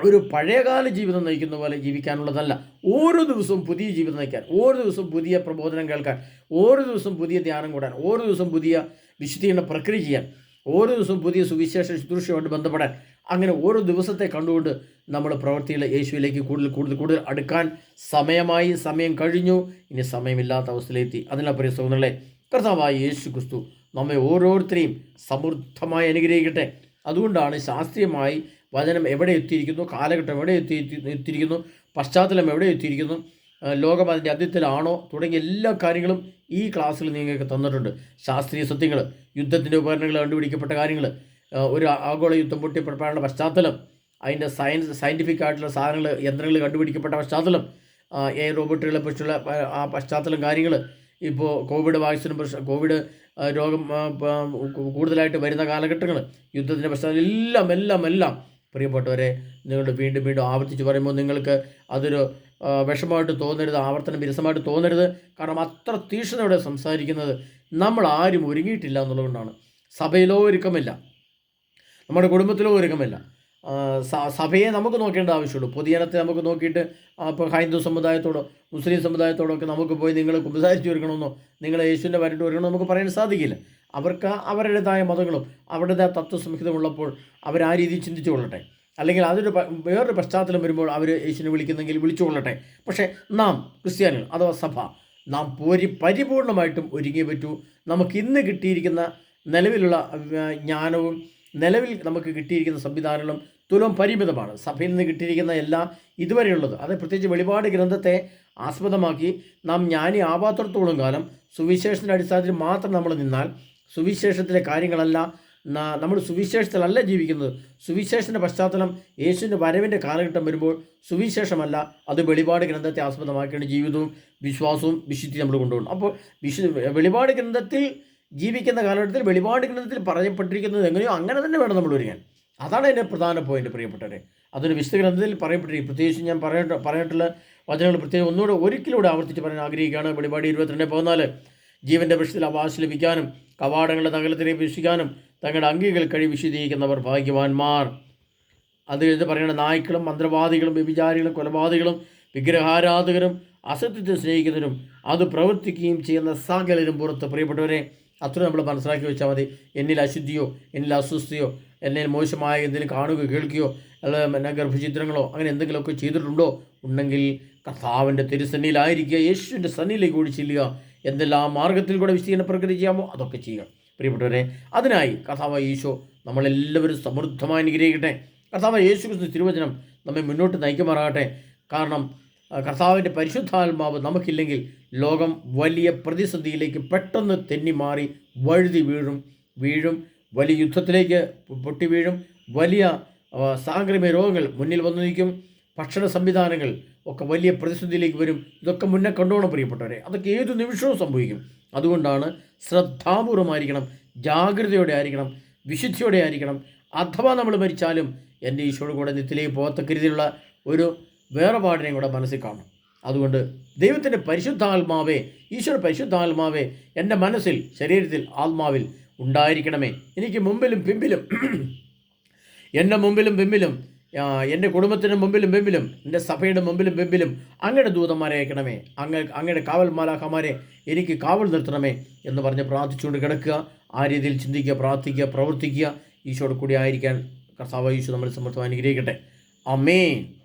ഒരു പഴയകാല ജീവിതം നയിക്കുന്ന പോലെ ജീവിക്കാനുള്ളതല്ല. ഓരോ ദിവസവും പുതിയ ജീവിതം നയിക്കാൻ ഓരോ ദിവസവും പുതിയ പ്രബോധനം കേൾക്കാൻ ഓരോ ദിവസവും പുതിയ ധ്യാനം കൂടാൻ ഓരോ ദിവസവും പുതിയ വിശുദ്ധീകരണ പ്രക്രിയ ചെയ്യാൻ ഓരോ ദിവസവും പുതിയ സുവിശേഷ ശുശ്രൂഷയുമായിട്ട് ബന്ധപ്പെടാൻ അങ്ങനെ ഓരോ ദിവസത്തെ കണ്ടുകൊണ്ട് നമ്മൾ പ്രവൃത്തിയിൽ യേശുവിലേക്ക് കൂടുതൽ കൂടുതൽ കൂടുതൽ അടുക്കാൻ സമയമായി സമയം കഴിഞ്ഞു. ഇനി സമയമില്ലാത്ത അവസ്ഥയിലെത്തി. അതിനാൽ പ്രിയ സഹോദരങ്ങളെ കർത്താവായ യേശു ക്രിസ്തു നമ്മെ ഓരോരുത്തരെയും സമൃദ്ധമായി അനുഗ്രഹിക്കട്ടെ. അതുകൊണ്ടാണ് ശാസ്ത്രീയമായി വചനം എവിടെ എത്തിയിരിക്കുന്നു? കാലഘട്ടം എവിടെ എത്തി എത്തിയിരിക്കുന്നു? പശ്ചാത്തലം എവിടെ എത്തിയിരിക്കുന്നു? ലോകം അതിന്റെ അദ്യത്തിലാണോ തുടങ്ങിയ എല്ലാ കാര്യങ്ങളും ഈ ക്ലാസ്സിൽ നിങ്ങൾക്ക് തന്നിട്ടുണ്ട്. ശാസ്ത്രീയ സത്യങ്ങൾ യുദ്ധത്തിന്റെ ഉപകരണങ്ങൾ കണ്ടുപിടിക്കപ്പെട്ട കാര്യങ്ങൾ ഒരു ആഗോള യുദ്ധം പൊട്ടിപ്പുറപ്പെടാനുള്ള പശ്ചാത്തലം അതിന്റെ സയൻസ് സയന്റിഫിക് ആയിട്ടുള്ള സാധനങ്ങൾ യന്ത്രങ്ങൾ കണ്ടുപിടിക്കപ്പെട്ട പശ്ചാത്തലം എ റോബോട്ടുകളെ കുറിച്ചുള്ള ആ പശ്ചാത്തലം കാര്യങ്ങൾ ഇപ്പോൾ കോവിഡ് വാക്സിനും കോവിഡ് രോഗം കൂടുതലായിട്ട് വരുന്ന കാലഘട്ടങ്ങൾ യുദ്ധത്തിന്റെ പശ്ചാത്തലം എല്ലാം എല്ലാം എല്ലാം പ്രിയപ്പെട്ടവരെ നിങ്ങളുടെ വീണ്ടും വീണ്ടും ആവർത്തിച്ച് പറയുമ്പോൾ നിങ്ങൾക്ക് അതൊരു വിഷമമായിട്ട് തോന്നരുത് ആവർത്തനം വിരസമായിട്ട് തോന്നരുത്. കാരണം അത്ര തീക്ഷ്ണതയോടെ സംസാരിക്കുന്നത് നമ്മൾ ആരും ഒരുങ്ങിയിട്ടില്ല എന്നുള്ളതുകൊണ്ടാണ്. സഭയിലോ ഒരുക്കമില്ല. നമ്മുടെ കുടുംബത്തിലോ ഒരുക്കമില്ല. സഭയെ നമുക്ക് നോക്കേണ്ട ആവശ്യമുള്ളൂ. പൊതുജനത്തെ നമുക്ക് നോക്കിയിട്ട് ഇപ്പോൾ ഹൈന്ദു സമുദായത്തോടോ മുസ്ലിം സമുദായത്തോടോ ഒക്കെ നമുക്ക് പോയി നിങ്ങൾ കുമ്പസാരിച്ച് ഒരുക്കണമെന്നോ നിങ്ങൾ യേശുവിന്റെ വരട്ട് ഒരുക്കണമെന്നോ നമുക്ക് പറയാൻ സാധിക്കില്ല. അവർക്ക് അവരുടേതായ മതങ്ങളും അവരുടേതായ തത്വസംഹിതമുള്ളപ്പോൾ അവർ ആ രീതിയിൽ ചിന്തിച്ചു കൊള്ളട്ടെ. അല്ലെങ്കിൽ അതൊരു വേറൊരു പശ്ചാത്തലം വരുമ്പോൾ അവർ യേശുവിനെ വിളിക്കുന്നെങ്കിൽ വിളിച്ചു കൊള്ളട്ടെ. പക്ഷേ നാം ക്രിസ്ത്യാനികൾ അഥവാ സഭ നാം പോരി പരിപൂർണമായിട്ടും ഒരുങ്ങി പറ്റൂ. നമുക്ക് ഇന്ന് കിട്ടിയിരിക്കുന്ന നിലവിലുള്ള ജ്ഞാനവും നിലവിൽ നമുക്ക് കിട്ടിയിരിക്കുന്ന സംവിധാനങ്ങളും തുലം പരിമിതമാണ്. സഭയിൽ നിന്ന് കിട്ടിയിരിക്കുന്ന എല്ലാം ഇതുവരെയുള്ളത് അത് പ്രത്യേകിച്ച് വെളിപാട് ഗ്രന്ഥത്തെ ആസ്പദമാക്കി നാം ജ്ഞാനി ആവാത്തടത്തോളം കാലം സുവിശേഷത്തിന്റെ അടിസ്ഥാനത്തിൽ മാത്രം നമ്മൾ നിന്നാൽ സുവിശേഷത്തിലെ കാര്യങ്ങളല്ല. നമ്മൾ സുവിശേഷത്തിലല്ല ജീവിക്കുന്നത്. സുവിശേഷത്തിന്റെ പശ്ചാത്തലം യേശുവിന്റെ വരവിന്റെ കാലഘട്ടം വരുമ്പോൾ സുവിശേഷമല്ല. അത് വെളിപാട് ഗ്രന്ഥത്തെ ആസ്പദമാക്കിയാണ് ജീവിതവും വിശ്വാസവും വിശുദ്ധി നമ്മൾ കൊണ്ടുപോകണം. അപ്പോൾ വിശു വെളിപാട് ഗ്രന്ഥത്തിൽ ജീവിക്കുന്ന കാലഘട്ടത്തിൽ വെളിപാട് ഗ്രന്ഥത്തിൽ പറയപ്പെട്ടിരിക്കുന്നത് എങ്ങനെയോ അങ്ങനെ തന്നെ വേണം നമ്മൾ ഒരുങ്ങാൻ. അതാണ് എന്റെ പ്രധാന പോയിന്റ് പ്രിയപ്പെട്ടവരെ. അതൊരു വിശുദ്ധ ഗ്രന്ഥത്തിൽ പറയപ്പെട്ടിരിക്കും പ്രത്യേകിച്ച് ഞാൻ പറയട്ട പറഞ്ഞിട്ടുള്ള വചനങ്ങൾ പ്രത്യേകം ഒന്നുകൂടെ ഒരിക്കലൂടെ ആവർത്തിച്ച് പറയാൻ ആഗ്രഹിക്കുകയാണ്. വെളിപാട് ഇരുപത്തിരണ്ട് പതിനാല്. ജീവന്റെ വിഷയത്തിൽ അവാസ് ലഭിക്കാനും കവാടങ്ങളുടെ തകലത്തിനെ വീക്ഷിക്കാനും തങ്ങളുടെ അങ്കികൾ കഴി വിശദീകരിക്കുന്നവർ ഭാഗ്യവാന്മാർ. അത് കഴിഞ്ഞ് പറയുന്ന നായ്ക്കളും മന്ത്രവാദികളും വ്യഭിചാരികളും കൊലപാതകളും വിഗ്രഹാരാധകരും അസത്യത്തെ സ്നേഹിക്കുന്നവരും അത് പ്രവർത്തിക്കുകയും ചെയ്യുന്ന സകലരും പുറത്ത്. പ്രിയപ്പെട്ടവരെ അത്ര നമ്മൾ മനസ്സിലാക്കി വെച്ചാൽ മതി. എന്നിൽ അശുദ്ധിയോ എന്നിൽ അസ്വസ്ഥയോ എന്നിൽ മോശമായ എന്തെങ്കിലും കാണുകയോ കേൾക്കുകയോ അല്ലെങ്കിൽ പിന്നെ ഗർഭചിത്രങ്ങളോ അങ്ങനെ എന്തെങ്കിലുമൊക്കെ ചെയ്തിട്ടുണ്ടോ? ഉണ്ടെങ്കിൽ കർത്താവിന്റെ തിരുസന്നിയിലായിരിക്കുക യേശുവിന്റെ സന്നിയിലേക്ക് കൂടി ചെല്ലുക. എന്തെല്ലാം മാർഗത്തിൽ കൂടെ വിശദീകരണ പ്രക്രിയ ചെയ്യാമോ അതൊക്കെ ചെയ്യുക. പ്രിയപ്പെട്ടവരെ അതിനായി കർത്താവ് ഈശോ നമ്മളെല്ലാവരും സമൃദ്ധമായി അനുഗ്രഹിക്കട്ടെ. കർത്താവ് യേശു ക്രിസ്തു തിരുവചനം നമ്മെ മുന്നോട്ട് നയിക്കുമാറാകട്ടെ. കാരണം കർത്താവിന്റെ പരിശുദ്ധാത്മാവ് നമുക്കില്ലെങ്കിൽ ലോകം വലിയ പ്രതിസന്ധിയിലേക്ക് പെട്ടെന്ന് തെന്നി മാറി വഴുതി വീഴും. വീഴും വലിയ യുദ്ധത്തിലേക്ക് പൊട്ടി വീഴും. വലിയ സാംക്രമിക രോഗങ്ങൾ മുന്നിൽ വന്നു നിൽക്കും. ഭക്ഷണ സംവിധാനങ്ങൾ ഒക്കെ വലിയ പ്രതിസന്ധിയിലേക്ക് വരും. ഇതൊക്കെ മുന്നേ കണ്ടോണം പ്രിയപ്പെട്ടവരെ. അതൊക്കെ ഏത് നിമിഷവും സംഭവിക്കും. അതുകൊണ്ടാണ് ശ്രദ്ധാപൂർവമായിരിക്കണം ജാഗ്രതയോടെ ആയിരിക്കണം വിശുദ്ധിയോടെ ആയിരിക്കണം. അഥവാ നമ്മൾ മരിച്ചാലും എന്റെ ഈശോയുടെ കൂടെ നിത്തിലേക്ക് പോകത്തക്ക രീതിയിലുള്ള ഒരു വേറെപാടിനെയും കൂടെ മനസ്സിൽ കാണും അതുകൊണ്ട് ദൈവത്തിന്റെ പരിശുദ്ധാത്മാവേ ഈശ്വര പരിശുദ്ധാത്മാവേ എന്റെ മനസ്സിൽ ശരീരത്തിൽ ആത്മാവിൽ ഉണ്ടായിരിക്കണമേ. എനിക്ക് മുമ്പിലും പിമ്പിലും എന്റെ മുമ്പിലും പിമ്പിലും എന്റെ കുടുംബത്തിന്റെ മുമ്പിലും വെമ്പിലും എന്റെ സഭയുടെ മുമ്പിലും വെമ്പിലും അങ്ങയുടെ ദൂതന്മാരെ അയക്കണമേ. അങ്ങ് അങ്ങയുടെ കാവൽ മാലാഖമാരെ എനിക്ക് കാവൽ നിർത്തണമേ എന്ന് പറഞ്ഞ് പ്രാർത്ഥിച്ചുകൊണ്ട് കിടക്കുക. ആ രീതിയിൽ ചിന്തിക്കുക പ്രാർത്ഥിക്കുക പ്രവർത്തിക്കുക. ഈശോടെ കൂടി ആയിരിക്കാൻ കർത്താവ് ഈശോ നമ്മൾ സമർത്ഥം അനുഗ്രഹിക്കട്ടെ. അമേൻ